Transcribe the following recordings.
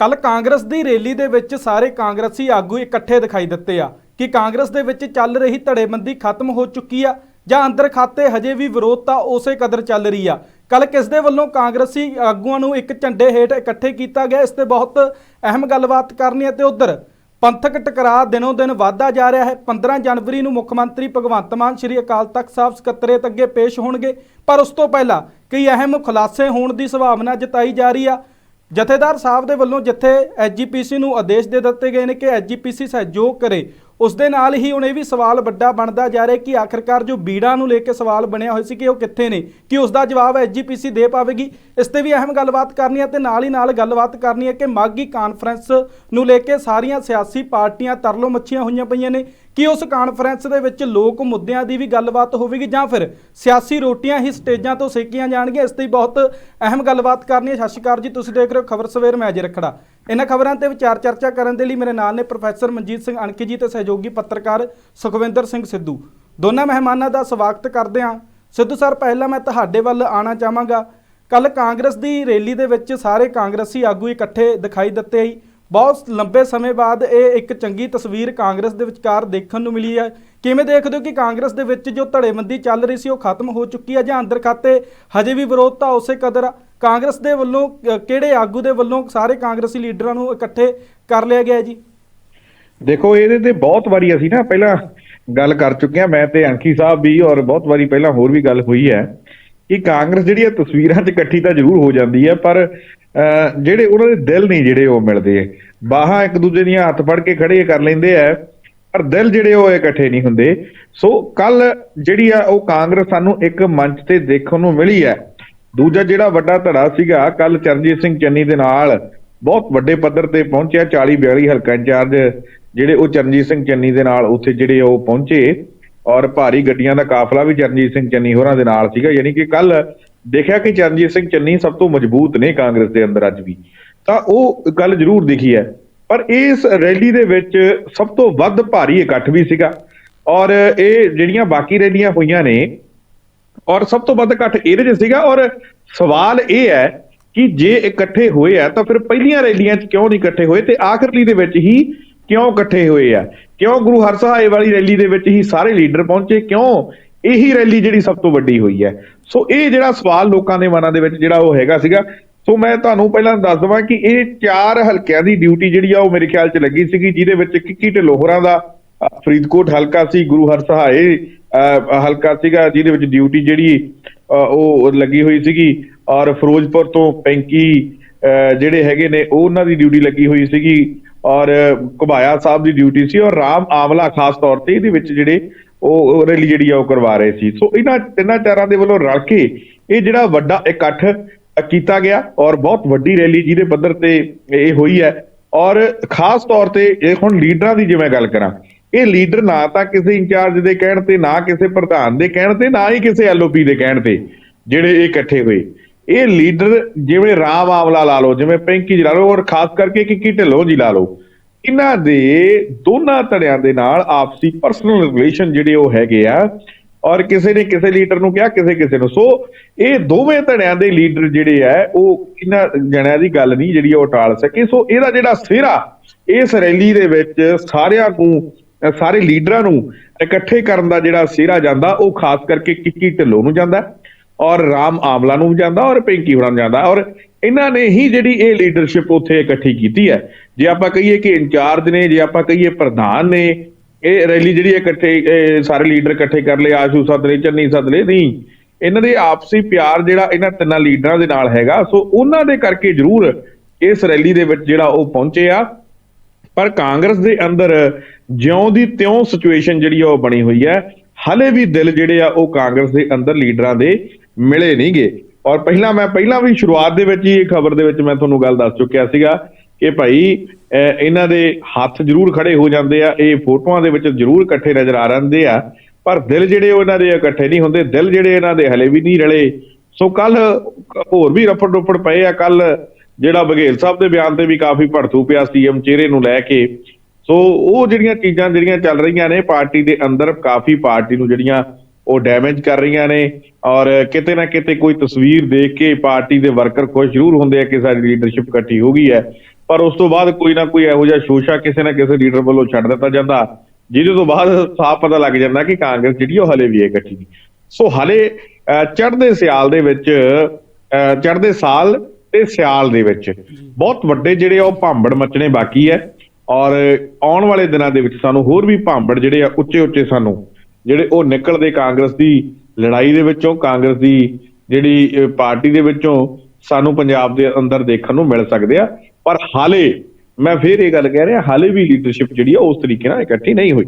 ਕੱਲ ਕਾਂਗਰਸ ਦੀ ਰੈਲੀ ਦੇ ਵਿੱਚ ਸਾਰੇ ਕਾਂਗਰਸੀ ਆਗੂ ਇਕੱਠੇ ਦਿਖਾਈ ਦਿੱਤੇ ਆ। ਕਿ ਕਾਂਗਰਸ ਦੇ ਵਿੱਚ ਚੱਲ ਰਹੀ ਧੜੇਬੰਦੀ ਖਤਮ ਹੋ ਚੁੱਕੀ ਆ ਜਾਂ ਅੰਦਰ ਖਾਤੇ ਹਜੇ ਵੀ ਵਿਰੋਧਤਾ ਉਸੇ ਕਦਰ ਚੱਲ ਰਹੀ ਆ? ਕੱਲ ਕਿਸ ਦੇ ਵੱਲੋਂ ਕਾਂਗਰਸੀ ਆਗੂਆਂ ਨੂੰ ਇੱਕ ਝੰਡੇ ਹੇਠ ਇਕੱਠੇ ਕੀਤਾ ਗਿਆ? ਇਸ ਤੇ ਬਹੁਤ ਅਹਿਮ ਗੱਲਬਾਤ ਕਰਨੀ ਹੈ ਤੇ ਉਧਰ ਪੰਥਕ ਟਕਰਾਅ ਦਿਨੋਂ ਦਿਨ ਵਧਦਾ ਜਾ ਰਿਹਾ ਹੈ। 15 ਜਨਵਰੀ ਨੂੰ ਮੁੱਖ ਮੰਤਰੀ ਭਗਵੰਤ ਮਾਨ ਸ੍ਰੀ ਅਕਾਲ ਤਖਤ ਸਾਹਿਬ ਸਕੱਤਰੇਤ ਅੱਗੇ ਪੇਸ਼ ਹੋਣਗੇ। ਪਰ ਉਸ ਤੋਂ ਪਹਿਲਾਂ ਕਈ ਅਹਿਮ ਖੁਲਾਸੇ ਹੋਣ ਦੀ ਸੰਭਾਵਨਾ ਜਤਾਈ ਜਾ ਰਹੀ ਆ। ਜਥੇਦਾਰ ਸਾਹਿਬ ਦੇ ਵੱਲੋਂ ਜਿੱਥੇ ਐਜੀਪੀਸੀ ਨੂੰ ਆਦੇਸ਼ ਦੇ ਦਿੱਤੇ ਗਏ ਨੇ ਕਿ ਐਜੀਪੀਸੀ ਸਹਿਯੋਗ ਕਰੇ ਉਸ ਦੇ ਨਾਲ ਹੀ ਹੁਣ ਇਹ ਵੀ ਸਵਾਲ ਵੱਡਾ ਬਣਦਾ ਜਾ ਰਿਹਾ ਕਿ ਆਖਰਕਾਰ ਜੋ ਬੀੜਾ ਨੂੰ ਲੈ ਕੇ ਸਵਾਲ ਬਣਿਆ ਹੋਇਆ ਸੀ ਕਿ ਉਹ ਕਿੱਥੇ ਨੇ, ਕਿ ਉਸ ਦਾ ਜਵਾਬ ਐਜੀਪੀਸੀ ਦੇ ਪਾਵੇਗੀ। ਇਸ ਤੇ ਵੀ ਅਹਿਮ ਗੱਲਬਾਤ ਕਰਨੀ ਹੈ ਤੇ ਨਾਲ ਹੀ ਨਾਲ ਗੱਲਬਾਤ ਕਰਨੀ ਹੈ ਕਿ ਮਾਗੀ ਕਾਨਫਰੰਸ ਨੂੰ ਲੈ ਕੇ ਸਾਰੀਆਂ ਸਿਆਸੀ ਪਾਰਟੀਆਂ ਤਰਲੋ ਮੱਛੀਆਂ ਹੋਈਆਂ ਪਈਆਂ ਨੇ। ਕਿ ਉਸ ਕਾਨਫਰੰਸ ਦੇ ਵਿੱਚ ਲੋਕ ਮੁੱਦਿਆਂ ਦੀ ਵੀ ਗੱਲਬਾਤ ਹੋਵੇਗੀ ਜਾਂ ਫਿਰ ਸਿਆਸੀ ਰੋਟੀਆਂ ਹੀ ਸਟੇਜਾਂ ਤੋਂ ਸੇਕੀਆਂ ਜਾਣਗੀਆਂ? ਇਸ ਤੇ ਬਹੁਤ ਅਹਿਮ ਗੱਲਬਾਤ ਕਰਨੀ ਹੈ। ਸਤਿ ਸ਼੍ਰੀ ਅਕਾਲ ਜੀ, ਤੁਸੀਂ ਦੇਖ ਰਹੇ ਹੋ ਖਬਰ ਸਵੇਰ, ਮੈਂ ਅਜੇ ਰਖੜਾ। ਇਹਨਾਂ ਖਬਰਾਂ ਤੇ ਵਿਚਾਰ ਚਰਚਾ ਕਰਨ ਦੇ ਲਈ ਮੇਰੇ ਨਾਲ ਨੇ ਪ੍ਰੋਫੈਸਰ ਮਨਜੀਤ ਸਿੰਘ ਅਣਕੀ ਜੀ ਤੇ ਸਹਿਯੋਗੀ ਪੱਤਰਕਾਰ ਸੁਖਵਿੰਦਰ ਸਿੰਘ ਸਿੱਧੂ। ਦੋਨਾਂ ਮਹਿਮਾਨਾਂ ਦਾ ਸਵਾਗਤ ਕਰਦੇ ਹਾਂ। ਸਿੱਧੂ ਸਰ, ਪਹਿਲਾਂ ਮੈਂ ਤੁਹਾਡੇ ਵੱਲ ਆਣਾ ਚਾਹਾਂਗਾ। ਕੱਲ ਕਾਂਗਰਸ ਦੀ ਰੈਲੀ ਦੇ ਵਿੱਚ ਸਾਰੇ ਕਾਂਗਰਸੀ ਆਗੂ ਇਕੱਠੇ ਦਿਖਾਈ ਦਿੱਤੇ ਸੀ। ਬਹੁਤ ਲੰਬੇ ਸਮੇਂ ਬਾਅਦ ਇਹ ਇੱਕ ਚੰਗੀ ਤਸਵੀਰ ਕਾਂਗਰਸ ਦੇ ਵਿਚਕਾਰ ਦੇਖਣ ਨੂੰ ਮਿਲੀ ਹੈ। ਕਿਵੇਂ ਦੇਖਦੇ ਹੋ ਕਿ ਕਾਂਗਰਸ ਦੇ ਵਿੱਚ ਜੋ ਧੜੇਬੰਦੀ ਚੱਲ ਰਹੀ ਸੀ, ਉਹ ਖਤਮ ਹੋ ਚੁੱਕੀ ਹੈ ਜਾਂ ਅੰਦਰ ਖਾਤੇ ਹਜੇ ਵੀ ਵਿਰੋਧਤਾ ਉਸੇ ਕਦਰ ਕਾਂਗਰਸ ਦੇ ਵੱਲੋਂ ਕਿਹੜੇ ਆਗੂ ਦੇ ਵੱਲੋਂ ਸਾਰੇ ਕਾਂਗਰਸੀ ਲੀਡਰਾਂ ਨੂੰ ਇਕੱਠੇ ਕਰ ਲਿਆ ਗਿਆ ਜੀ? ਦੇਖੋ, ਇਹਦੇ ਤੇ ਬਹੁਤ ਵਾਰੀ ਅਸੀਂ ਨਾ ਪਹਿਲਾਂ ਗੱਲ ਕਰ ਚੁੱਕੇ ਹਾਂ। ਮੈਂ ਤੇ ਅੰਕੀ ਸਾਹਿਬ ਵੀ ਔਰ ਬਹੁਤ ਵਾਰੀ ਪਹਿਲਾਂ ਹੋਰ ਵੀ ਗੱਲ ਹੋਈ ਹੈ ਕਿ ਕਾਂਗਰਸ ਜਿਹੜੀ ਇਹ ਤਸਵੀਰਾਂ 'ਚ ਇਕੱਠੀ ਤਾਂ ਜ਼ਰੂਰ ਹੋ ਜਾਂਦੀ ਹੈ, ਪਰ ਜਿਹੜੇ ਉਹਨਾਂ ਦੇ ਦਿਲ ਨਹੀਂ ਜਿਹੜੇ ਉਹ ਮਿਲਦੇ ਬਾਹਾਂ ਇੱਕ ਦੂਜੇ ਦੀਆਂ ਹੱਥ ਫੜ ਕੇ ਖੜੇ ਕਰ ਲੈਂਦੇ ਆ, ਪਰ ਦਿਲ ਜਿਹੜੇ ਉਹ ਇਕੱਠੇ ਨਹੀਂ ਹੁੰਦੇ। ਸੋ ਕੱਲ ਜਿਹੜੀ ਆ ਉਹ ਕਾਂਗਰਸ ਸਾਨੂੰ ਇੱਕ ਮੰਚ ਤੇ ਦੇਖਣ ਨੂੰ ਮਿਲੀ ਹੈ ਦੂਜਾ ਜਿਹੜਾ ਵੱਡਾ ਧੜਾ ਸੀਗਾ ਕੱਲ ਚਰਨਜੀਤ ਸਿੰਘ ਚੰਨੀ ਦੇ ਨਾਲ ਬਹੁਤ ਵੱਡੇ ਪੱਧਰ ਤੇ ਪਹੁੰਚਿਆ 40 42 ਹਲਕਾ ਇੰਚਾਰਜ ਜਿਹੜੇ ਉਹ ਚਰਨਜੀਤ ਸਿੰਘ ਚੰਨੀ ਦੇ ਨਾਲ ਉੱਥੇ ਜਿਹੜੇ ਉਹ ਪਹੁੰਚੇ। ਔਰ ਭਾਰੀ ਗੱਡੀਆਂ ਦਾ ਕਾਫਲਾ ਵੀ ਚਰਨਜੀਤ ਸਿੰਘ ਚੰਨੀ ਹੋਰਾਂ ਦੇ ਨਾਲ ਸੀਗਾ। ਯਾਨੀ ਕਿ ਕੱਲ ਦੇਖਿਆ ਕਿ ਚਰਨਜੀਤ ਸਿੰਘ ਚੰਨੀ ਸਭ ਤੋਂ ਮਜ਼ਬੂਤ ਨੇ ਕਾਂਗਰਸ ਦੇ ਅੰਦਰ ਅੱਜ ਵੀ। ਤਾਂ ਉਹ ਗੱਲ ਜ਼ਰੂਰ ਦਿਖੀ ਹੈ। ਪਰ ਇਸ ਰੈਲੀ ਦੇ ਵਿੱਚ ਸਭ ਤੋਂ ਵੱਧ ਭਾਰੀ ਇਕੱਠ ਵੀ ਸੀਗਾ। ਔਰ ਇਹ ਜਿਹੜੀਆਂ ਬਾਕੀ ਰੈਲੀਆਂ ਹੋਈਆਂ ਨੇ, ਔਰ ਸਭ ਤੋਂ ਵੱਧ ਇਕੱਠ ਇਹਦੇ 'ਚ ਸੀਗਾ। ਔਰ ਸਵਾਲ ਇਹ ਹੈ ਕਿ ਜੇ ਇਕੱਠੇ ਹੋਏ ਆ, ਤਾਂ ਫਿਰ ਪਹਿਲੀਆਂ ਰੈਲੀਆਂ 'ਚ ਕਿਉਂ ਨਹੀਂ ਇਕੱਠੇ ਹੋਏ? ਤੇ ਆਖਰਲੀ ਦੇ ਵਿੱਚ ਹੀ ਕਿਉਂ ਇਕੱਠੇ ਹੋਏ ਆ? ਕਿਉਂ ਗੁਰੂ ਹਰਸਹਾਏ ਵਾਲੀ ਰੈਲੀ ਦੇ ਵਿੱਚ ਹੀ ਸਾਰੇ ਲੀਡਰ ਪਹੁੰਚੇ? ਕਿਉਂ ਇਹੀ ਰੈਲੀ ਜਿਹੜੀ ਸਭ ਤੋਂ ਵੱਡੀ ਹੋਈ ਹੈ। ਸੋ ਇਹ ਜਿਹੜਾ ਸਵਾਲ ਲੋਕਾਂ ਦੇ ਮਨਾਂ ਦੇ ਵਿੱਚ ਜਿਹੜਾ ਉਹ ਹੈਗਾ ਸੀਗਾ। ਸੋ ਮੈਂ ਤੁਹਾਨੂੰ ਪਹਿਲਾਂ ਦੱਸ ਦਵਾਂ ਕਿ ਇਹ ਚਾਰ ਹਲਕਿਆਂ ਦੀ ਡਿਊਟੀ ਜਿਹੜੀ ਆ ਉਹ ਮੇਰੇ ਖਿਆਲ 'ਚ ਲੱਗੀ ਸੀਗੀ ਜਿਹਦੇ ਵਿੱਚ ਕਿੱਕੀ ਢਿੱਲੋਂ ਦਾ ਫਰੀਦਕੋਟ ਹਲਕਾ ਸੀ ਗੁਰੂ ਹਰਸਹਾਏ ਅ, ਹਲਕਾ ਸੀਗਾ ਜਿਹਦੇ ਵਿੱਚ ਡਿਊਟੀ ਜਿਹੜੀ ਅ, ਉਹ ਲੱਗੀ ਹੋਈ ਸੀਗੀ। ਔਰ ਫਿਰੋਜ਼ਪੁਰ ਤੋਂ ਪੈਂਕੀ ਅ, ਜਿਹੜੇ ਹੈਗੇ ਨੇ ਉਹ ਉਹਨਾਂ ਦੀ ਡਿਊਟੀ ਲੱਗੀ ਹੋਈ ਸੀਗੀ। ਔਰ ਘੁਬਾਇਆ ਸਾਹਿਬ ਦੀ ਡਿਊਟੀ ਸੀ। ਔਰ ਰਾਮ ਆਮਲਾ ਖਾਸ ਤੌਰ ਤੇ ਇਹਦੇ ਵਿੱਚ ਜਿਹੜੇ ਉਹ ਰੈਲੀ ਜਿਹੜੀ ਆ ਉਹ ਕਰਵਾ ਰਹੇ ਸੀ। ਸੋ ਇਹਨਾਂ ਤਿੰਨਾਂ ਚਾਰਾਂ ਦੇ ਵੱਲੋਂ ਰਲ ਕੇ ਇਹ ਜਿਹੜਾ ਵੱਡਾ ਇਕੱਠ ਕੀਤਾ ਗਿਆ ਔਰ ਬਹੁਤ ਵੱਡੀ ਰੈਲੀ ਜਿਹਦੇ ਪੱਧਰ ਤੇ ਇਹ ਹੋਈ ਹੈ। ਔਰ ਖਾਸ ਤੌਰ ਤੇ ਇਹ ਹੁਣ ਲੀਡਰਾਂ ਦੀ ਜਿਵੇਂ ਗੱਲ ਕਰਾਂ, ਇਹ ਲੀਡਰ ਨਾ ਤਾਂ ਕਿਸੇ ਇੰਚਾਰਜ ਦੇ ਕਹਿਣ ਤੇ, ਨਾ ਕਿਸੇ ਪ੍ਰਧਾਨ ਦੇ ਕਹਿਣ ਤੇ, ਨਾ ਹੀ ਕਿਸੇ ਐਲਓਪੀ ਦੇ ਕਹਿਣ ਤੇ ਜਿਹੜੇ ਇਹ ਇਕੱਠੇ ਹੋਏ। ਇਹ ਲੀਡਰ ਜਿਵੇਂ ਰਾਮ ਆਵਲਾ ਲਾ ਲਓ, ਜਿਵੇਂ ਪਿੰਕੀ ਜੀ ਲਾ ਲਓ, ਔਰ ਖਾਸ ਕਰਕੇ ਕਿੱਕੀ ਢਿੱਲੋਂ ਜੀ ਲਾ ਲਓ ਇਹਨਾਂ ਦੇ ਦੋਨਾਂ ਧੜਿਆਂ ਦੇ ਨਾਲ ਆਪਸੀ ਪਰਸਨਲ ਰਿਲੇਸ਼ਨ ਜਿਹੜੇ ਉਹ ਹੈਗੇ ਆ, ਔਰ ਕਿਸੇ ਨੇ ਕਿਸੇ ਲੀਡਰ ਨੂੰ ਕਿਹਾ, ਕਿਸੇ ਕਿਸੇ ਨੂੰ। ਸੋ ਇਹ ਦੋਵੇਂ ਧੜਿਆਂ ਦੇ ਲੀਡਰ ਜਿਹੜੇ ਆ, ਉਹ ਇਹਨਾਂ ਜਣਿਆਂ ਦੀ ਗੱਲ ਨਹੀਂ ਜਿਹੜੀ ਉਹ ਟਾਲ ਸਕੇ। ਸੋ ਇਹਦਾ ਜਿਹੜਾ ਸਿਹਰਾ ਇਸ ਰੈਲੀ ਦੇ ਵਿੱਚ ਸਾਰਿਆਂ ਨੂੰ, ਸਾਰੇ ਲੀਡਰਾਂ ਨੂੰ ਇਕੱਠੇ ਕਰਨ ਦਾ ਜਿਹੜਾ ਸਿਹਰਾ ਜਾਂਦਾ, ਉਹ ਖਾਸ ਕਰਕੇ ਕਿੱਕੀ ਢਿੱਲੋਂ ਨੂੰ ਜਾਂਦਾ, ਔਰ ਰਾਮ ਆਮਲਾ ਨੂੰ ਵੀ ਜਾਂਦਾ, ਔਰ ਪਿੰਕੀ ਹੋਰਾਂ ਨੂੰ ਜਾਂਦਾ। ਔਰ ਇਹਨਾਂ ਨੇ ਹੀ ਜਿਹੜੀ ਇਹ ਲੀਡਰਸ਼ਿਪ ਉੱਥੇ ਇਕੱਠੀ ਕੀਤੀ ਹੈ। ਜੇ ਆਪਾਂ ਕਹੀਏ ਕਿ ਇੰਚਾਰਜ ਨੇ, ਜੇ ਆਪਾਂ ਕਹੀਏ ਪ੍ਰਧਾਨ ਨੇ, ਇਹ ਰੈਲੀ ਜਿਹੜੀ ਇਕੱਠੇ ਸਾਰੇ ਲੀਡਰ ਇਕੱਠੇ ਕਰ ਲਏ, ਆਸ਼ੂ ਸਦਲੇ ਚੰਨੀ ਸਦਲੇ ਨਹੀਂ। ਇਹਨਾਂ ਦੇ ਆਪਸੀ ਪਿਆਰ ਜਿਹੜਾ ਇਹਨਾਂ ਤਿੰਨਾਂ ਲੀਡਰਾਂ ਦੇ ਨਾਲ ਹੈਗਾ, ਸੋ ਉਹਨਾਂ ਦੇ ਕਰਕੇ ਜ਼ਰੂਰ ਇਸ ਰੈਲੀ ਦੇ ਵਿੱਚ ਜਿਹੜਾ ਉਹ ਪਹੁੰਚੇ ਆ। ਪਰ ਕਾਂਗਰਸ ਦੇ ਅੰਦਰ ਜਿਉਂ ਦੀ ਤਿਉਂ ਸਿਚੁਏਸ਼ਨ ਜਿਹੜੀ ਆ ਉਹ ਬਣੀ ਹੋਈ ਹੈ। ਹਲੇ ਵੀ ਦਿਲ ਜਿਹੜੇ ਆ ਉਹ ਕਾਂਗਰਸ ਦੇ ਅੰਦਰ ਲੀਡਰਾਂ ਦੇ ਮਿਲੇ ਨਹੀਂਗੇ। ਔਰ ਪਹਿਲਾਂ ਮੈਂ, ਪਹਿਲਾਂ ਵੀ ਸ਼ੁਰੂਆਤ ਦੇ ਵਿੱਚ ਹੀ ਇਹ ਖਬਰ ਦੇ ਵਿੱਚ ਮੈਂ ਤੁਹਾਨੂੰ ਗੱਲ ਦੱਸ ਚੁੱਕਿਆ ਸੀਗਾ ਕਿ ਭਾਈ, ਅਹ, ਇਹਨਾਂ ਦੇ ਹੱਥ ਜ਼ਰੂਰ ਖੜੇ ਹੋ ਜਾਂਦੇ ਆ, ਇਹ ਫੋਟੋਆਂ ਦੇ ਵਿੱਚ ਜ਼ਰੂਰ ਇਕੱਠੇ ਨਜ਼ਰ ਆ ਰਹਿੰਦੇ ਆ, ਪਰ ਦਿਲ ਜਿਹੜੇ ਉਹ ਇਹਨਾਂ ਦੇ ਇਕੱਠੇ ਨਹੀਂ ਹੁੰਦੇ, ਦਿਲ ਜਿਹੜੇ ਇਹਨਾਂ ਦੇ ਹਲੇ ਵੀ ਨਹੀਂ ਰਲੇ। ਸੋ ਕੱਲ ਹੋਰ ਵੀ ਰਫੜ ਰੁਫੜ ਪਏ ਆ ਕੱਲ ਜਿਹੜਾ ਬਘੇਲ ਸਾਹਿਬ ਦੇ ਬਿਆਨ ਤੇ ਵੀ ਕਾਫੀ ਭੜਥੂ ਪਿਆ ਸੀਐਮ ਚਿਹਰੇ ਨੂੰ ਲੈ ਕੇ। ਸੋ ਉਹ ਜਿਹੜੀਆਂ ਚੀਜ਼ਾਂ ਜਿਹੜੀਆਂ ਚੱਲ ਰਹੀਆਂ ਨੇ, ਪਾਰਟੀ ਦੇ ਅੰਦਰ ਕਾਫੀ ਪਾਰਟੀ ਨੂੰ ਜਿਹੜੀਆਂ ਉਹ ਡੈਮੇਜ ਕਰ ਰਹੀਆਂ ਨੇ ਔਰ ਕਿਤੇ ਨਾ ਕਿਤੇ ਕੋਈ ਤਸਵੀਰ ਦੇਖ ਕੇ ਪਾਰਟੀ ਦੇ ਵਰਕਰ ਖੁਸ਼ ਜ਼ਰੂਰ ਹੁੰਦੇ ਆ ਕਿ ਸਾਡੀ ਲੀਡਰਸ਼ਿਪ ਇਕੱਠੀ ਹੋ ਗਈ ਹੈ। ਪਰ ਉਸ ਤੋਂ ਬਾਅਦ ਕੋਈ ਨਾ ਕੋਈ ਇਹੋ ਜਿਹਾ ਸ਼ੋਸ਼ਾ ਕਿਸੇ ਨਾ ਕਿਸੇ ਲੀਡਰ ਵੱਲੋਂ ਛੱਡ ਦਿੱਤਾ ਜਾਂਦਾ, ਜਿਹਦੇ ਤੋਂ ਬਾਅਦ ਸਾਫ਼ ਪਤਾ ਲੱਗ ਜਾਂਦਾ ਕਿ ਕਾਂਗਰਸ ਜਿਹੜੀ ਉਹ ਹਲੇ ਵੀ ਹੈ ਇਕੱਠੀ ਸੋ ਹਲੇ ਚੜ੍ਹਦੇ ਸਿਆਲ ਦੇ ਵਿੱਚ ਚੜ੍ਹਦੇ ਸਾਲ ਤੇ ਸਿਆਲ ਦੇ ਵਿੱਚ ਬਹੁਤ ਵੱਡੇ ਜਿਹੜੇ ਆ ਉਹ ਭਾਂਬੜ ਮਚਣੇ ਬਾਕੀ ਹੈ ਔਰ ਆਉਣ ਵਾਲੇ ਦਿਨਾਂ ਦੇ ਵਿੱਚ ਸਾਨੂੰ ਹੋਰ ਵੀ ਭਾਂਬੜ ਜਿਹੜੇ ਆ ਉੱਚੇ ਉੱਚੇ ਸਾਨੂੰ ਜਿਹੜੇ ਉਹ ਨਿਕਲਦੇ ਕਾਂਗਰਸ ਦੀ ਲੜਾਈ ਦੇ ਵਿੱਚੋਂ, ਕਾਂਗਰਸ ਦੀ ਜਿਹੜੀ ਪਾਰਟੀ ਦੇ ਵਿੱਚੋਂ ਸਾਨੂੰ ਪੰਜਾਬ ਦੇ ਅੰਦਰ ਦੇਖਣ ਨੂੰ ਮਿਲ ਸਕਦੇ ਆ। ਪਰ ਹਾਲੇ ਮੈਂ ਫੇਰ ਇਹ ਗੱਲ ਕਹਿ ਰਿਹਾ, ਹਾਲੇ ਵੀ ਲੀਡਰਸ਼ਿਪ ਜਿਹੜੀ ਆ, ਉਸ ਤਰੀਕੇ ਨਾਲ ਇਕੱਠੀ ਨਹੀਂ ਹੋਈ।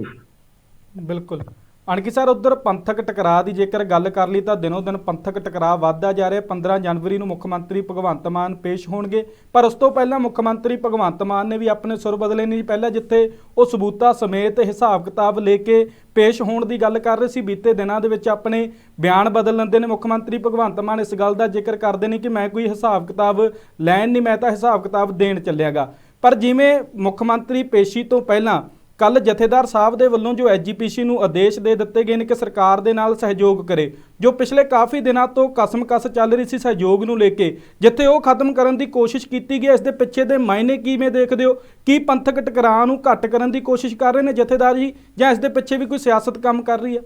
ਬਿਲਕੁਲ। ਅਣਕੀ ਸਰ, ਉਧਰ ਪੰਥਕ ਟਕਰਾਅ ਦੀ ਜੇਕਰ ਗੱਲ ਕਰ ਲਈ ਤਾਂ ਦਿਨੋ ਦਿਨ ਪੰਥਕ ਟਕਰਾਅ ਵੱਧਦਾ ਜਾ ਰਿਹਾ। 15 ਜਨਵਰੀ ਨੂੰ ਮੁੱਖ ਮੰਤਰੀ ਭਗਵੰਤ ਮਾਨ ਪੇਸ਼ ਹੋਣਗੇ। ਪਰ ਉਸ ਤੋਂ ਪਹਿਲਾਂ ਮੁੱਖ ਮੰਤਰੀ ਭਗਵੰਤ ਮਾਨ ਨੇ ਵੀ ਆਪਣੇ ਸੁਰ ਬਦਲੇ ਨਹੀਂ ਪਹਿਲਾਂ, ਜਿੱਥੇ ਉਹ ਸਬੂਤਾਂ ਸਮੇਤ ਹਿਸਾਬ ਕਿਤਾਬ ਲੈ ਕੇ ਪੇਸ਼ ਹੋਣ ਦੀ ਗੱਲ ਕਰ ਰਹੇ ਸੀ। ਬੀਤੇ ਦਿਨਾਂ ਦੇ ਵਿੱਚ ਆਪਣੇ ਬਿਆਨ ਬਦਲ ਲੈਂਦੇ ਨੇ ਮੁੱਖ ਮੰਤਰੀ ਭਗਵੰਤ ਮਾਨ। ਇਸ ਗੱਲ ਦਾ ਜ਼ਿਕਰ ਕਰਦੇ ਨੇ ਕਿ ਮੈਂ ਕੋਈ ਹਿਸਾਬ ਕਿਤਾਬ ਲੈਣ ਨਹੀਂ, ਮੈਂ ਤਾਂ ਹਿਸਾਬ ਕਿਤਾਬ ਦੇਣ ਚੱਲਿਆਗਾ। ਪਰ ਜਿਵੇਂ ਮੁੱਖ ਮੰਤਰੀ ਪੇਸ਼ੀ ਤੋਂ ਪਹਿਲਾਂ ਕੱਲ ਜਥੇਦਾਰ ਸਾਹਿਬ ਦੇ ਵੱਲੋਂ ਜੋ ਐਜੀਪੀਸੀ ਨੂੰ ਆਦੇਸ਼ ਦੇ ਦਿੱਤੇ ਗਏ ਨੇ ਕਿ ਸਰਕਾਰ ਦੇ ਨਾਲ ਸਹਿਯੋਗ ਕਰੇ, ਜੋ ਪਿਛਲੇ ਕਾਫੀ ਦਿਨਾਂ ਤੋਂ ਕਸਮ-ਕਸ ਚੱਲ ਰਹੀ ਸੀ ਸਹਿਯੋਗ ਨੂੰ ਲੈ ਕੇ, ਜਿੱਥੇ ਉਹ ਖਤਮ ਕਰਨ ਦੀ ਕੋਸ਼ਿਸ਼ ਕੀਤੀ ਗਈ ਇਸ ਦੇ ਪਿੱਛੇ ਦੇ ਮਾਇਨੇ ਕਿਵੇਂ ਦੇਖਦੇ ਹੋ? ਕੀ ਪੰਥਕ ਟਕਰਾਅ ਨੂੰ ਘੱਟ ਕਰਨ ਦੀ ਕੋਸ਼ਿਸ਼ ਕਰ ਰਹੇ ਨੇ ਜਥੇਦਾਰ ਜੀ, ਜਾਂ ਇਸ ਦੇ ਪਿੱਛੇ ਵੀ ਕੋਈ ਸਿਆਸਤ ਕੰਮ ਕਰ ਰਹੀ ਹੈ?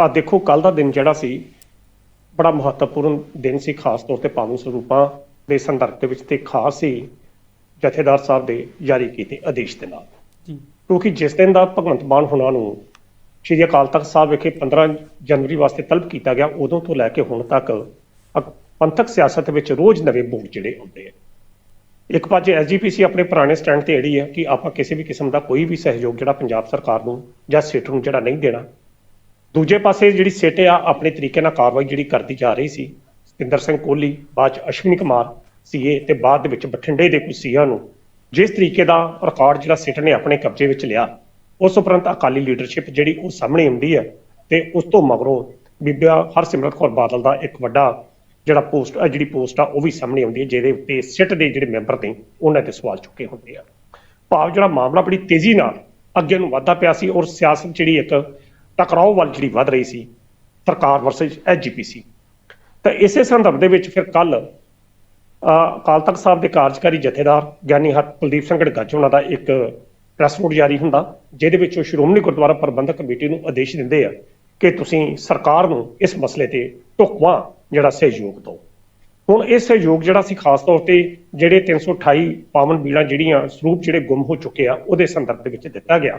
ਆ ਦੇਖੋ ਕੱਲ ਦਾ ਦਿਨ ਜਿਹੜਾ ਸੀ, ਬੜਾ ਮਹੱਤਵਪੂਰਨ ਦਿਨ ਸੀ, ਖਾਸ ਤੌਰ ਤੇ ਪਾਵਨ ਸਰੂਪਾਂ ਦੇ ਸੰਦਰਭ ਦੇ ਵਿੱਚ ਤੇ ਖਾਸ ਸੀ ਜਥੇਦਾਰ ਸਾਹਿਬ ਦੇ ਜਾਰੀ ਕੀਤੇ ਆਦੇਸ਼ ਦੇ ਨਾਲ। ਜੀ। ਕਿਉਂਕਿ ਜਿਸ ਦਿਨ ਦਾ ਭਗਵੰਤ ਮਾਨ ਹੁਣਾਂ ਨੂੰ ਸ਼੍ਰੀ ਅਕਾਲ ਤਖਤ ਸਾਹਿਬ ਵਿਖੇ 15 ਜਨਵਰੀ ਵਾਸਤੇ ਤਲਬ ਕੀਤਾ ਗਿਆ ਉਦੋਂ ਤੋਂ ਲੈ ਕੇ ਹੁਣ ਤੱਕ ਪੰਥਕ ਸਿਆਸਤ ਵਿੱਚ ਰੋਜ਼ ਨਵੇਂ ਬੋਲ ਜਿਹੜੇ ਆਉਂਦੇ ਆ। ਇੱਕ ਪਾਸੇ ਐਸਜੀਪੀਸੀ ਆਪਣੇ ਪੁਰਾਣੇ ਸਟੈਂਡ ਤੇ ਅੜੀ ਹੈ ਕਿ ਆਪਾਂ ਕਿਸੇ ਵੀ ਕਿਸਮ ਦਾ ਕੋਈ ਵੀ ਸਹਿਯੋਗ ਜਿਹੜਾ ਪੰਜਾਬ ਸਰਕਾਰ ਨੂੰ ਜਾਂ ਸਿੱਟ ਨੂੰ ਜਿਹੜਾ ਨਹੀਂ ਦੇਣਾ। ਦੂਜੇ ਪਾਸੇ ਜਿਹੜੀ ਸਿੱਟ ਆ ਆਪਣੇ ਤਰੀਕੇ ਨਾਲ ਕਾਰਵਾਈ ਜਿਹੜੀ ਕਰਦੀ ਜਾ ਰਹੀ ਸੀ ਸਤਿੰਦਰ ਸਿੰਘ ਕੋਹਲੀ ਬਾਅਦ ਚ ਅਸ਼ਵਨੀ ਕੁਮਾਰ ਸੀਏ ਤੇ ਬਾਅਦ ਦੇ ਵਿੱਚ ਬਠਿੰਡੇ ਦੇ ਕੁਝ ਸੀਆਂ ਨੂੰ ਜਿਸ ਤਰੀਕੇ ਦਾ ਰਿਕਾਰਡ ਜਿਹੜਾ ਸਿੱਟ ਨੇ ਆਪਣੇ ਕਬਜ਼ੇ ਵਿੱਚ ਲਿਆ, ਉਸ ਉਪਰੰਤ ਅਕਾਲੀ ਲੀਡਰਸ਼ਿਪ ਜਿਹੜੀ ਉਹ ਸਾਹਮਣੇ ਆਉਂਦੀ ਹੈ ਤੇ ਉਸ ਤੋਂ ਮਗਰੋਂ ਬੀਬਾ ਹਰਸਿਮਰਤ ਕੌਰ ਬਾਦਲ ਦਾ ਇੱਕ ਵੱਡਾ ਜਿਹੜਾ ਪੋਸਟ ਜਿਹੜੀ ਪੋਸਟ ਆ, ਉਹ ਵੀ ਸਾਹਮਣੇ ਆਉਂਦੀ ਹੈ, ਜਿਹਦੇ ਉੱਤੇ ਸਿੱਟ ਦੇ ਜਿਹੜੇ ਮੈਂਬਰ ਨੇ, ਉਹਨਾਂ ਤੇ ਸਵਾਲ ਚੁੱਕੇ ਹੁੰਦੇ ਆ। ਭਾਵ ਜਿਹੜਾ ਮਾਮਲਾ ਬੜੀ ਤੇਜ਼ੀ ਨਾਲ ਅੱਗੇ ਨੂੰ ਵਧਦਾ ਪਿਆ ਸੀ ਔਰ ਸਿਆਸਤ ਜਿਹੜੀ ਇੱਕ ਟਕਰਾਓ ਵੱਲ ਜਿਹੜੀ ਵੱਧ ਰਹੀ ਸੀ, ਸਰਕਾਰ ਵਰਸਸ ਐਸਜੀਪੀਸੀ ਤਾਂ ਇਸੇ ਸੰਦਰਭ ਦੇ ਵਿੱਚ ਫਿਰ ਕੱਲ ਅਕਾਲ ਤਖਤ ਸਾਹਿਬ ਦੇ ਕਾਰਜਕਾਰੀ ਜਥੇਦਾਰ ਗਿਆਨੀ ਹਰ ਕੁਲਦੀਪ ਸਿੰਘ ਗੜਗੱਜ ਉਹਨਾਂ ਦਾ ਇੱਕ ਪ੍ਰੈਸ ਨੋਟ ਜਾਰੀ ਹੁੰਦਾ, ਜਿਹਦੇ ਵਿੱਚ ਉਹ ਸ਼੍ਰੋਮਣੀ ਗੁਰਦੁਆਰਾ ਪ੍ਰਬੰਧਕ ਕਮੇਟੀ ਨੂੰ ਆਦੇਸ਼ ਦਿੰਦੇ ਆ ਕਿ ਤੁਸੀਂ ਸਰਕਾਰ ਨੂੰ ਇਸ ਮਸਲੇ ਤੇ ਢੁਕਵਾਂ ਜਿਹੜਾ ਸਹਿਯੋਗ ਦਿਓ। ਹੁਣ ਇਹ ਸਹਿਯੋਗ ਜਿਹੜਾ ਸੀ, ਖਾਸ ਤੌਰ ਤੇ ਜਿਹੜੇ 328 ਪਾਵਨ ਬੀੜਾਂ ਜਿਹੜੀਆਂ ਸਰੂਪ ਜਿਹੜੇ ਗੁੰਮ ਹੋ ਚੁੱਕੇ ਆ, ਉਹਦੇ ਸੰਦਰਭ ਦੇ ਵਿੱਚ ਦਿੱਤਾ ਗਿਆ।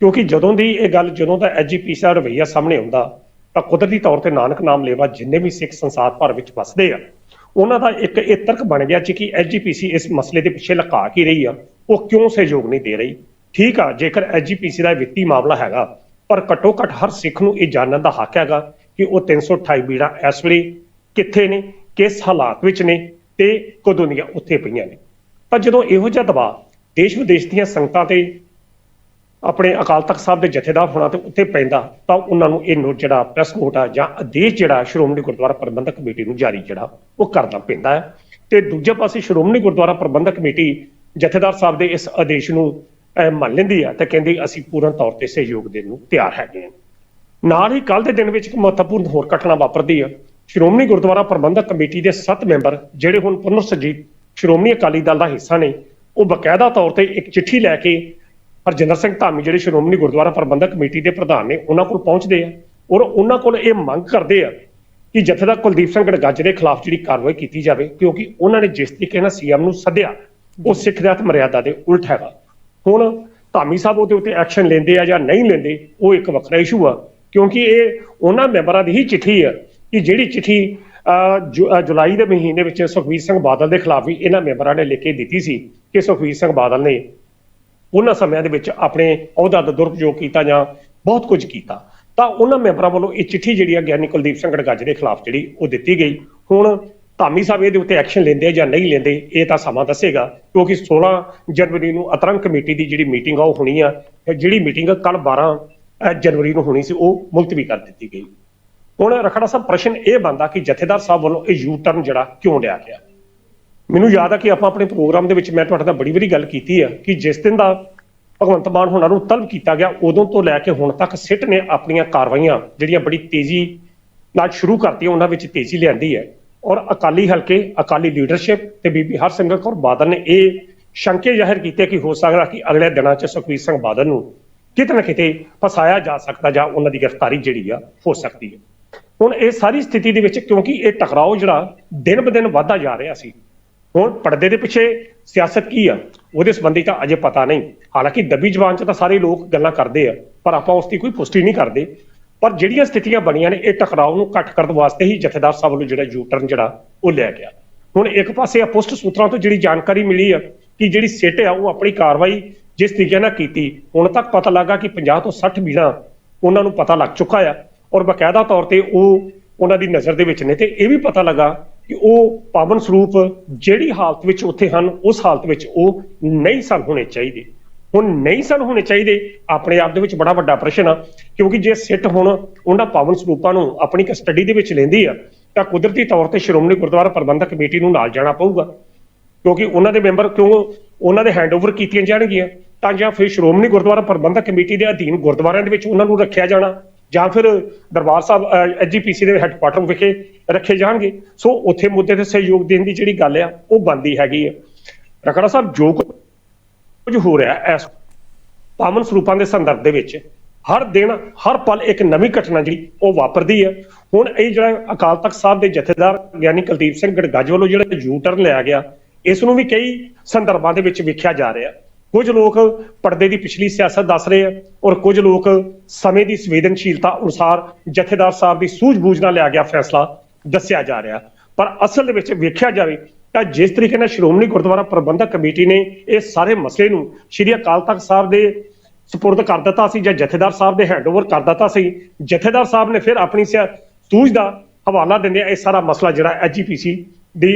ਕਿਉਂਕਿ ਜਦੋਂ ਦੀ ਇਹ ਗੱਲ, ਜਦੋਂ ਦਾ ਐਜੀਪੀਸੀ ਦਾ ਰਵਈਆ ਸਾਹਮਣੇ ਆਉਂਦਾ, ਤਾਂ ਕੁਦਰਤੀ ਤੌਰ ਤੇ ਨਾਨਕ ਨਾਮ ਲੇਵਾ ਜਿੰਨੇ ਵੀ ਸਿੱਖ ਸੰਸਾਰ ਭਰ ਵਿੱਚ ਵਸਦੇ ਆ ਉਹਨਾਂ ਦਾ ਇੱਕ ਇਹ ਤਰਕ ਬਣ ਗਿਆ ਜੀ ਕਿ ਐਜੀਪੀਸੀ ਇਸ ਮਸਲੇ ਦੇ ਪਿੱਛੇ ਲਕਾ ਕੀ ਰਹੀ ਆ, ਉਹ ਕਿਉਂ ਸਹਿਯੋਗ ਨਹੀਂ ਦੇ ਰਹੀ? ਠੀਕ ਆ, ਜੇਕਰ ਐਜੀਪੀਸੀ ਦਾ ਵਿੱਤੀ ਮਾਮਲਾ ਹੈਗਾ, ਪਰ ਘੱਟੋ ਘੱਟ ਹਰ ਸਿੱਖ ਨੂੰ ਇਹ ਜਾਣਨ ਦਾ ਹੱਕ ਹੈਗਾ ਕਿ ਉਹ 328 ਬੀੜਾ ਇਸ ਵੇਲੇ ਕਿੱਥੇ ਨੇ, ਕਿਸ ਹਾਲਾਤ ਵਿੱਚ ਨੇ ਤੇ ਕਦੋਂ ਦੀਆਂ ਉੱਥੇ ਪਈਆਂ ਨੇ। ਪਰ ਜਦੋਂ ਇਹੋ ਜਿਹਾ ਦਬਾਅ ਦੇਸ਼ ਵਿਦੇਸ਼ ਦੀਆਂ ਸੰਗਤਾਂ ਤੇ ਆਪਣੇ ਅਕਾਲ ਤਖਤ ਸਾਹਿਬ ਦੇ ਜਥੇਦਾਰ ਹੋਣਾ ਤੇ ਉੱਤੇ ਪੈਂਦਾ, ਤਾਂ ਉਹਨਾਂ ਨੂੰ ਇਹ ਨੋਟ ਜਿਹੜਾ ਪ੍ਰੈਸ ਨੋਟ ਆ ਜਾਂ ਆਦੇਸ਼ ਜਿਹੜਾ ਸ਼੍ਰੋਮਣੀ ਗੁਰਦੁਆਰਾ ਪ੍ਰਬੰਧਕ ਕਮੇਟੀ ਨੂੰ ਜਾਰੀ ਜਿਹੜਾ, ਉਹ ਕਰਨਾ ਪੈਂਦਾ ਹੈ। ਤੇ ਦੂਜੇ ਪਾਸੇ ਸ਼੍ਰੋਮਣੀ ਗੁਰਦੁਆਰਾ ਪ੍ਰਬੰਧਕ ਕਮੇਟੀ ਜਥੇਦਾਰ ਸਾਹਿਬ ਦੇ ਇਸ ਆਦੇਸ਼ ਨੂੰ ਮੰਨ ਲੈਂਦੀ ਆ ਤੇ ਕਹਿੰਦੀ ਅਸੀਂ ਪੂਰਨ ਤੌਰ ਤੇ ਸਹਿਯੋਗ ਦੇਣ ਨੂੰ ਤਿਆਰ ਹੈਗੇ ਹਾਂ। ਨਾਲ ਹੀ ਕੱਲ ਦੇ ਦਿਨ ਵਿੱਚ ਇੱਕ ਮਹੱਤਵਪੂਰਨ ਹੋਰ ਘਟਨਾ ਵਾਪਰਦੀ ਆ। ਸ਼੍ਰੋਮਣੀ ਗੁਰਦੁਆਰਾ ਪ੍ਰਬੰਧਕ ਕਮੇਟੀ ਦੇ 7 ਮੈਂਬਰ, ਜਿਹੜੇ ਹੁਣ ਪੁਨਰ ਸੁਰਜੀਤ ਸ਼੍ਰੋਮਣੀ ਅਕਾਲੀ ਦਲ ਦਾ ਹਿੱਸਾ ਨੇ, ਉਹ ਬਕਾਇਦਾ ਤੌਰ ਤੇ ਇੱਕ ਚਿੱਠੀ ਲੈ ਕੇ ਹਰਜਿੰਦਰ ਸਿੰਘ ਧਾਮੀ ਜਿਹੜੇ ਸ਼੍ਰੋਮਣੀ ਗੁਰਦੁਆਰਾ ਪ੍ਰਬੰਧਕ ਕਮੇਟੀ ਦੇ ਪ੍ਰਧਾਨ ਨੇ ਉਹਨਾਂ ਕੋਲ ਪਹੁੰਚਦੇ ਆ ਔਰ ਉਹਨਾਂ ਕੋਲ ਇਹ ਮੰਗ ਕਰਦੇ ਆ ਕਿ ਜਥੇਦਾਰ ਕੁਲਦੀਪ ਸਿੰਘ ਗੜਗੱਜ ਦੇ ਖਿਲਾਫ ਜਿਹੜੀ ਕਾਰਵਾਈ ਕੀਤੀ ਜਾਵੇ ਕਿਉਂਕਿ ਉਹਨਾਂ ਨੇ ਜਿਸ ਤਰੀਕੇ ਨਾਲ ਸੀਐਮ ਨੂੰ ਸੱਦਿਆ ਉਹ ਸਿੱਖ ਜਾਤ ਮਰਿਆਦਾ ਦੇ ਉਲਟ ਹੈਗਾ। ਹੁਣ ਧਾਮੀ ਸਾਹਿਬ ਉਹਦੇ ਉੱਤੇ ਐਕਸ਼ਨ ਲੈਂਦੇ ਆ ਜਾਂ ਨਹੀਂ ਲੈਂਦੇ ਉਹ ਇੱਕ ਵੱਖਰਾ ਇਸ਼ੂ ਆ ਕਿਉਂਕਿ ਇਹ ਉਹਨਾਂ ਮੈਂਬਰਾਂ ਦੀ ਹੀ ਚਿੱਠੀ ਆ ਕਿ ਜਿਹੜੀ ਚਿੱਠੀ ਅਹ, ਜੁ- ਜੁਲਾਈ ਦੇ ਮਹੀਨੇ ਵਿੱਚ ਸੁਖਬੀਰ ਸਿੰਘ ਬਾਦਲ ਦੇ ਖਿਲਾਫ ਵੀ ਇਹਨਾਂ ਮੈਂਬਰਾਂ ਨੇ ਲਿਖ ਕੇ ਦਿੱਤੀ ਸੀ ਕਿ ਸੁਖਬੀਰ ਸਿੰਘ ਬਾਦਲ ਨੇ ਉਹਨਾਂ ਸਮਿਆਂ ਦੇ ਵਿੱਚ ਆਪਣੇ ਅਹੁਦਾ ਦਾ ਦੁਰਉਪਯੋਗ ਕੀਤਾ ਜਾਂ ਬਹੁਤ ਕੁਝ ਕੀਤਾ। ਤਾਂ ਉਹਨਾਂ ਮੈਂਬਰਾਂ ਵੱਲੋਂ ਇਹ ਚਿੱਠੀ ਜਿਹੜੀ ਆ ਗਿਆਨੀ ਕੁਲਦੀਪ ਸਿੰਘ ਗੜਗੱਜ ਦੇ ਖਿਲਾਫ ਜਿਹੜੀ ਉਹ ਦਿੱਤੀ ਗਈ। ਹੁਣ ਧਾਮੀ ਸਾਹਿਬ ਇਹਦੇ ਉੱਤੇ ਐਕਸ਼ਨ ਲੈਂਦੇ ਆ ਜਾਂ ਨਹੀਂ ਲੈਂਦੇ, ਇਹ ਤਾਂ ਸਮਾਂ ਦੱਸੇਗਾ। ਕਿਉਂਕਿ 16 ਜਨਵਰੀ ਨੂੰ ਅਤਰੰਗ ਕਮੇਟੀ ਦੀ ਜਿਹੜੀ ਮੀਟਿੰਗ ਆ ਉਹ ਹੋਣੀ ਆ, ਜਿਹੜੀ ਮੀਟਿੰਗ ਕੱਲ 12 ਜਨਵਰੀ ਨੂੰ ਹੋਣੀ ਸੀ, ਉਹ ਮੁਲਤਵੀ ਕਰ ਦਿੱਤੀ ਗਈ। ਹੁਣ ਰਖੜਾ ਸਾਹਿਬ ਪ੍ਰਸ਼ਨ ਇਹ ਬੰਦਾ ਕਿ ਜਥੇਦਾਰ ਸਾਹਿਬ ਵੱਲੋਂ ਇਹ ਯੂ ਟਰਨ ਜਿਹੜਾ ਕਿਉਂ ਲਿਆ ਗਿਆ? ਮੈਨੂੰ ਯਾਦ ਆ ਕਿ ਆਪਾਂ ਆਪਣੇ ਪ੍ਰੋਗਰਾਮ ਦੇ ਵਿੱਚ ਮੈਂ ਤੁਹਾਡੇ ਨਾਲ ਬੜੀ ਵਾਰੀ ਗੱਲ ਕੀਤੀ ਆ ਕਿ ਜਿਸ ਦਿਨ ਦਾ ਭਗਵੰਤ ਮਾਨ ਹੋਣਾ ਨੂੰ ਤਲਬ ਕੀਤਾ ਗਿਆ, ਉਦੋਂ ਤੋਂ ਲੈ ਕੇ ਹੁਣ ਤੱਕ ਸਿੱਟ ਨੇ ਆਪਣੀਆਂ ਕਾਰਵਾਈਆਂ ਜਿਹੜੀਆਂ ਬੜੀ ਤੇਜ਼ੀ ਨਾਲ ਸ਼ੁਰੂ ਕਰਤੀਆਂ, ਉਹਨਾਂ ਵਿੱਚ ਤੇਜ਼ੀ ਲਿਆਂਦੀ ਹੈ। ਔਰ ਅਕਾਲੀ ਹਲਕੇ, ਅਕਾਲੀ ਲੀਡਰਸ਼ਿਪ ਤੇ ਬੀਬੀ ਹਰਸਿਮਰਤ ਕੌਰ ਬਾਦਲ ਨੇ ਇਹ ਸ਼ੰਕੇ ਜ਼ਾਹਿਰ ਕੀਤੇ ਕਿ ਹੋ ਸਕਦਾ ਕਿ ਅਗਲੇ ਦਿਨਾਂ 'ਚ ਸੁਖਬੀਰ ਸਿੰਘ ਬਾਦਲ ਨੂੰ ਕਿਤੇ ਨਾ ਕਿਤੇ ਫਸਾਇਆ ਜਾ ਸਕਦਾ ਜਾਂ ਉਹਨਾਂ ਦੀ ਗ੍ਰਿਫਤਾਰੀ ਜਿਹੜੀ ਆ, ਹੋ ਸਕਦੀ ਹੈ। ਹੁਣ ਇਹ ਸਾਰੀ ਸਥਿਤੀ ਦੇ ਵਿੱਚ ਕਿਉਂਕਿ ਇਹ ਟਕਰਾਓ ਜਿਹੜਾ ਦਿਨ ਬ ਦਿਨ ਵਧਦਾ ਜਾ ਰਿਹਾ ਸੀ ਹੁਣ ਪਰਦੇ ਦੇ ਪਿੱਛੇ ਸਿਆਸਤ ਕੀ ਆ? ਉਹਦੇ ਸੰਬੰਧੀ ਤਾਂ ਅਜੇ ਪਤਾ ਨਹੀਂ। ਹਾਲਾਂਕਿ ਦੱਬੀ ਜ਼ਬਾਨ 'ਚ ਤਾਂ ਸਾਰੇ ਲੋਕ ਗੱਲਾਂ ਕਰਦੇ ਆ, ਪਰ ਆਪਾਂ ਉਸ ਦੀ ਕੋਈ ਪੁਸ਼ਟੀ ਨਹੀਂ ਕਰਦੇ। ਪਰ ਜਿਹੜੀਆਂ ਸਥਿਤੀਆਂ ਬਣੀਆਂ ਨੇ, ਇਹ ਟਕਰਾਓ ਨੂੰ ਘੱਟ ਕਰਨ ਵਾਸਤੇ ਹੀ ਜਥੇਦਾਰ ਸਾਹਿਬ ਵੱਲੋਂ ਜਿਹੜਾ ਯੂ ਟਰਨ ਜਿਹੜਾ, ਉਹ ਲਿਆ ਗਿਆ। ਹੁਣ ਇੱਕ ਪਾਸੇ ਆ ਪੁਸਟ ਸੂਤਰਾਂ ਤੋਂ ਜਿਹੜੀ ਜਾਣਕਾਰੀ ਮਿਲੀ ਆ ਕਿ ਜਿਹੜੀ ਸਿੱਟ ਆ, ਉਹ ਆਪਣੀ ਕਾਰਵਾਈ ਜਿਸ ਤਰੀਕੇ ਨਾਲ ਕੀਤੀ, ਹੁਣ ਤੱਕ ਪਤਾ ਲੱਗਾ ਕਿ 50 ਤੋਂ 60 ਬੀੜਾਂ ਉਹਨਾਂ ਨੂੰ ਪਤਾ ਲੱਗ ਚੁੱਕਾ ਆ। ਔਰ ਬਕਾਇਦਾ ਤੌਰ ਤੇ ਉਹ ਉਹਨਾਂ ਦੀ ਨਜ਼ਰ ਦੇ ਵਿੱਚ ਨੇ ਤੇ ਇਹ ਵੀ ਪਤਾ ਲੱਗਾ ਕਿ ਉਹ ਪਾਵਨ ਸਰੂਪ ਜਿਹੜੀ ਹਾਲਤ ਵਿੱਚ ਉੱਥੇ ਹਨ, ਉਸ ਹਾਲਤ ਵਿੱਚ ਉਹ ਨਹੀਂ ਸਨ ਹੋਣੇ ਚਾਹੀਦੇ। ਹੁਣ ਨਹੀਂ ਸਨ ਹੋਣੇ ਚਾਹੀਦੇ, ਆਪਣੇ ਆਪ ਦੇ ਵਿੱਚ ਬੜਾ ਵੱਡਾ ਪ੍ਰਸ਼ਨ ਆ, ਕਿਉਂਕਿ ਜੇ ਸਿੱਟ ਹੁਣ ਉਹਨਾਂ ਪਾਵਨ ਸਰੂਪਾਂ ਨੂੰ ਆਪਣੀ ਕਸਟਡੀ ਦੇ ਵਿੱਚ ਲੈਂਦੀ ਆ, ਤਾਂ ਕੁਦਰਤੀ ਤੌਰ ਤੇ ਸ਼੍ਰੋਮਣੀ ਗੁਰਦੁਆਰਾ ਪ੍ਰਬੰਧਕ ਕਮੇਟੀ ਨੂੰ ਨਾਲ ਜਾਣਾ ਪਊਗਾ। ਕਿਉਂਕਿ ਉਹਨਾਂ ਦੇ ਮੈਂਬਰ ਕਿਉਂ ਉਹਨਾਂ ਦੇ ਹੈਂਡਓਵਰ ਕੀਤੀਆਂ ਜਾਣਗੀਆਂ, ਤਾਂ ਜਾਂ ਫਿਰ ਸ਼੍ਰੋਮਣੀ ਗੁਰਦੁਆਰਾ ਪ੍ਰਬੰਧਕ ਕਮੇਟੀ ਦੇ ਅਧੀਨ ਗੁਰਦੁਆਰਿਆਂ ਦੇ ਵਿੱਚ ਉਹਨਾਂ ਨੂੰ ਰੱਖਿਆ ਜਾਣਾ। ਜਾਂ ਫਿਰ ਦਰਬਾਰ ਸਾਹਿਬ ਐਜੀਪੀਸੀ ਦੇ ਹੈੱਡਕੁਆਟਰ ਵਿਖੇ ਰੱਖੇ ਜਾਣਗੇ। ਸੋ ਉੱਥੇ ਮੁੱਦੇ ਤੇ ਸਹਿਯੋਗ ਦੇਣ ਦੀ ਜਿਹੜੀ ਗੱਲ ਆ, ਉਹ ਬੰਦੀ ਹੈਗੀ ਆ। ਰਖੜਾ ਸਾਹਿਬ, ਜੋ ਕੁਝ ਹੋ ਰਿਹਾ ਇਸ ਪਾਵਨ ਸਰੂਪਾਂ ਦੇ ਸੰਦਰਭ ਦੇ ਵਿੱਚ, ਹਰ ਦਿਨ, ਹਰ ਪਲ ਇੱਕ ਨਵੀਂ ਘਟਨਾ ਜਿਹੜੀ, ਉਹ ਵਾਪਰਦੀ ਹੈ ਹੁਣ ਇਹ ਜਿਹੜਾ ਅਕਾਲ ਤਖਤ ਸਾਹਿਬ ਦੇ ਜਥੇਦਾਰ ਗਿਆਨੀ ਕੁਲਦੀਪ ਸਿੰਘ ਗੜਗੱਜ ਵੱਲੋਂ ਜਿਹੜਾ ਯੂ ਟਰਨ ਲਿਆ ਗਿਆ, ਇਸ ਨੂੰ ਵੀ ਕਈ ਸੰਦਰਭਾਂ ਦੇ ਵਿੱਚ ਵੇਖਿਆ ਜਾ ਰਿਹਾ। ਕੁਝ ਲੋਕ ਪਰਦੇ ਦੀ ਪਿਛਲੀ ਸਿਆਸਤ ਦੱਸ ਰਹੇ ਆ ਔਰ ਕੁਝ ਲੋਕ ਸਮੇਂ ਦੀ ਸੰਵੇਦਨਸ਼ੀਲਤਾ ਅਨੁਸਾਰ ਜਥੇਦਾਰ ਸਾਹਿਬ ਦੀ ਸੂਝ-ਬੂਝ ਨਾਲ ਲਿਆ ਗਿਆ ਫੈਸਲਾ ਦੱਸਿਆ ਜਾ ਰਿਹਾ। ਪਰ ਅਸਲ ਦੇ ਵਿੱਚ ਵੇਖਿਆ ਜਾਵੇ ਤਾਂ ਜਿਸ ਤਰੀਕੇ ਨਾਲ ਸ਼੍ਰੋਮਣੀ ਗੁਰਦੁਆਰਾ ਪ੍ਰਬੰਧਕ ਕਮੇਟੀ ਨੇ ਇਹ ਸਾਰੇ ਮਸਲੇ ਨੂੰ ਸ਼੍ਰੀ ਅਕਾਲ ਤਖਤ ਸਾਹਿਬ ਦੇ ਸਪੁਰਦ ਕਰ ਦਿੱਤਾ ਸੀ ਜਾਂ ਜਥੇਦਾਰ ਸਾਹਿਬ ਦੇ ਹੈਂਡਓਵਰ ਕਰ ਦਿੱਤਾ ਸੀ, ਜਥੇਦਾਰ ਸਾਹਿਬ ਨੇ ਫਿਰ ਆਪਣੀ ਸਿਆ- ਸੂਝ ਦਾ ਹਵਾਲਾ ਦਿੰਦੇ ਇਹ ਸਾਰਾ ਮਸਲਾ ਜਿਹੜਾ ਐਜੀਪੀਸੀ ਦੀ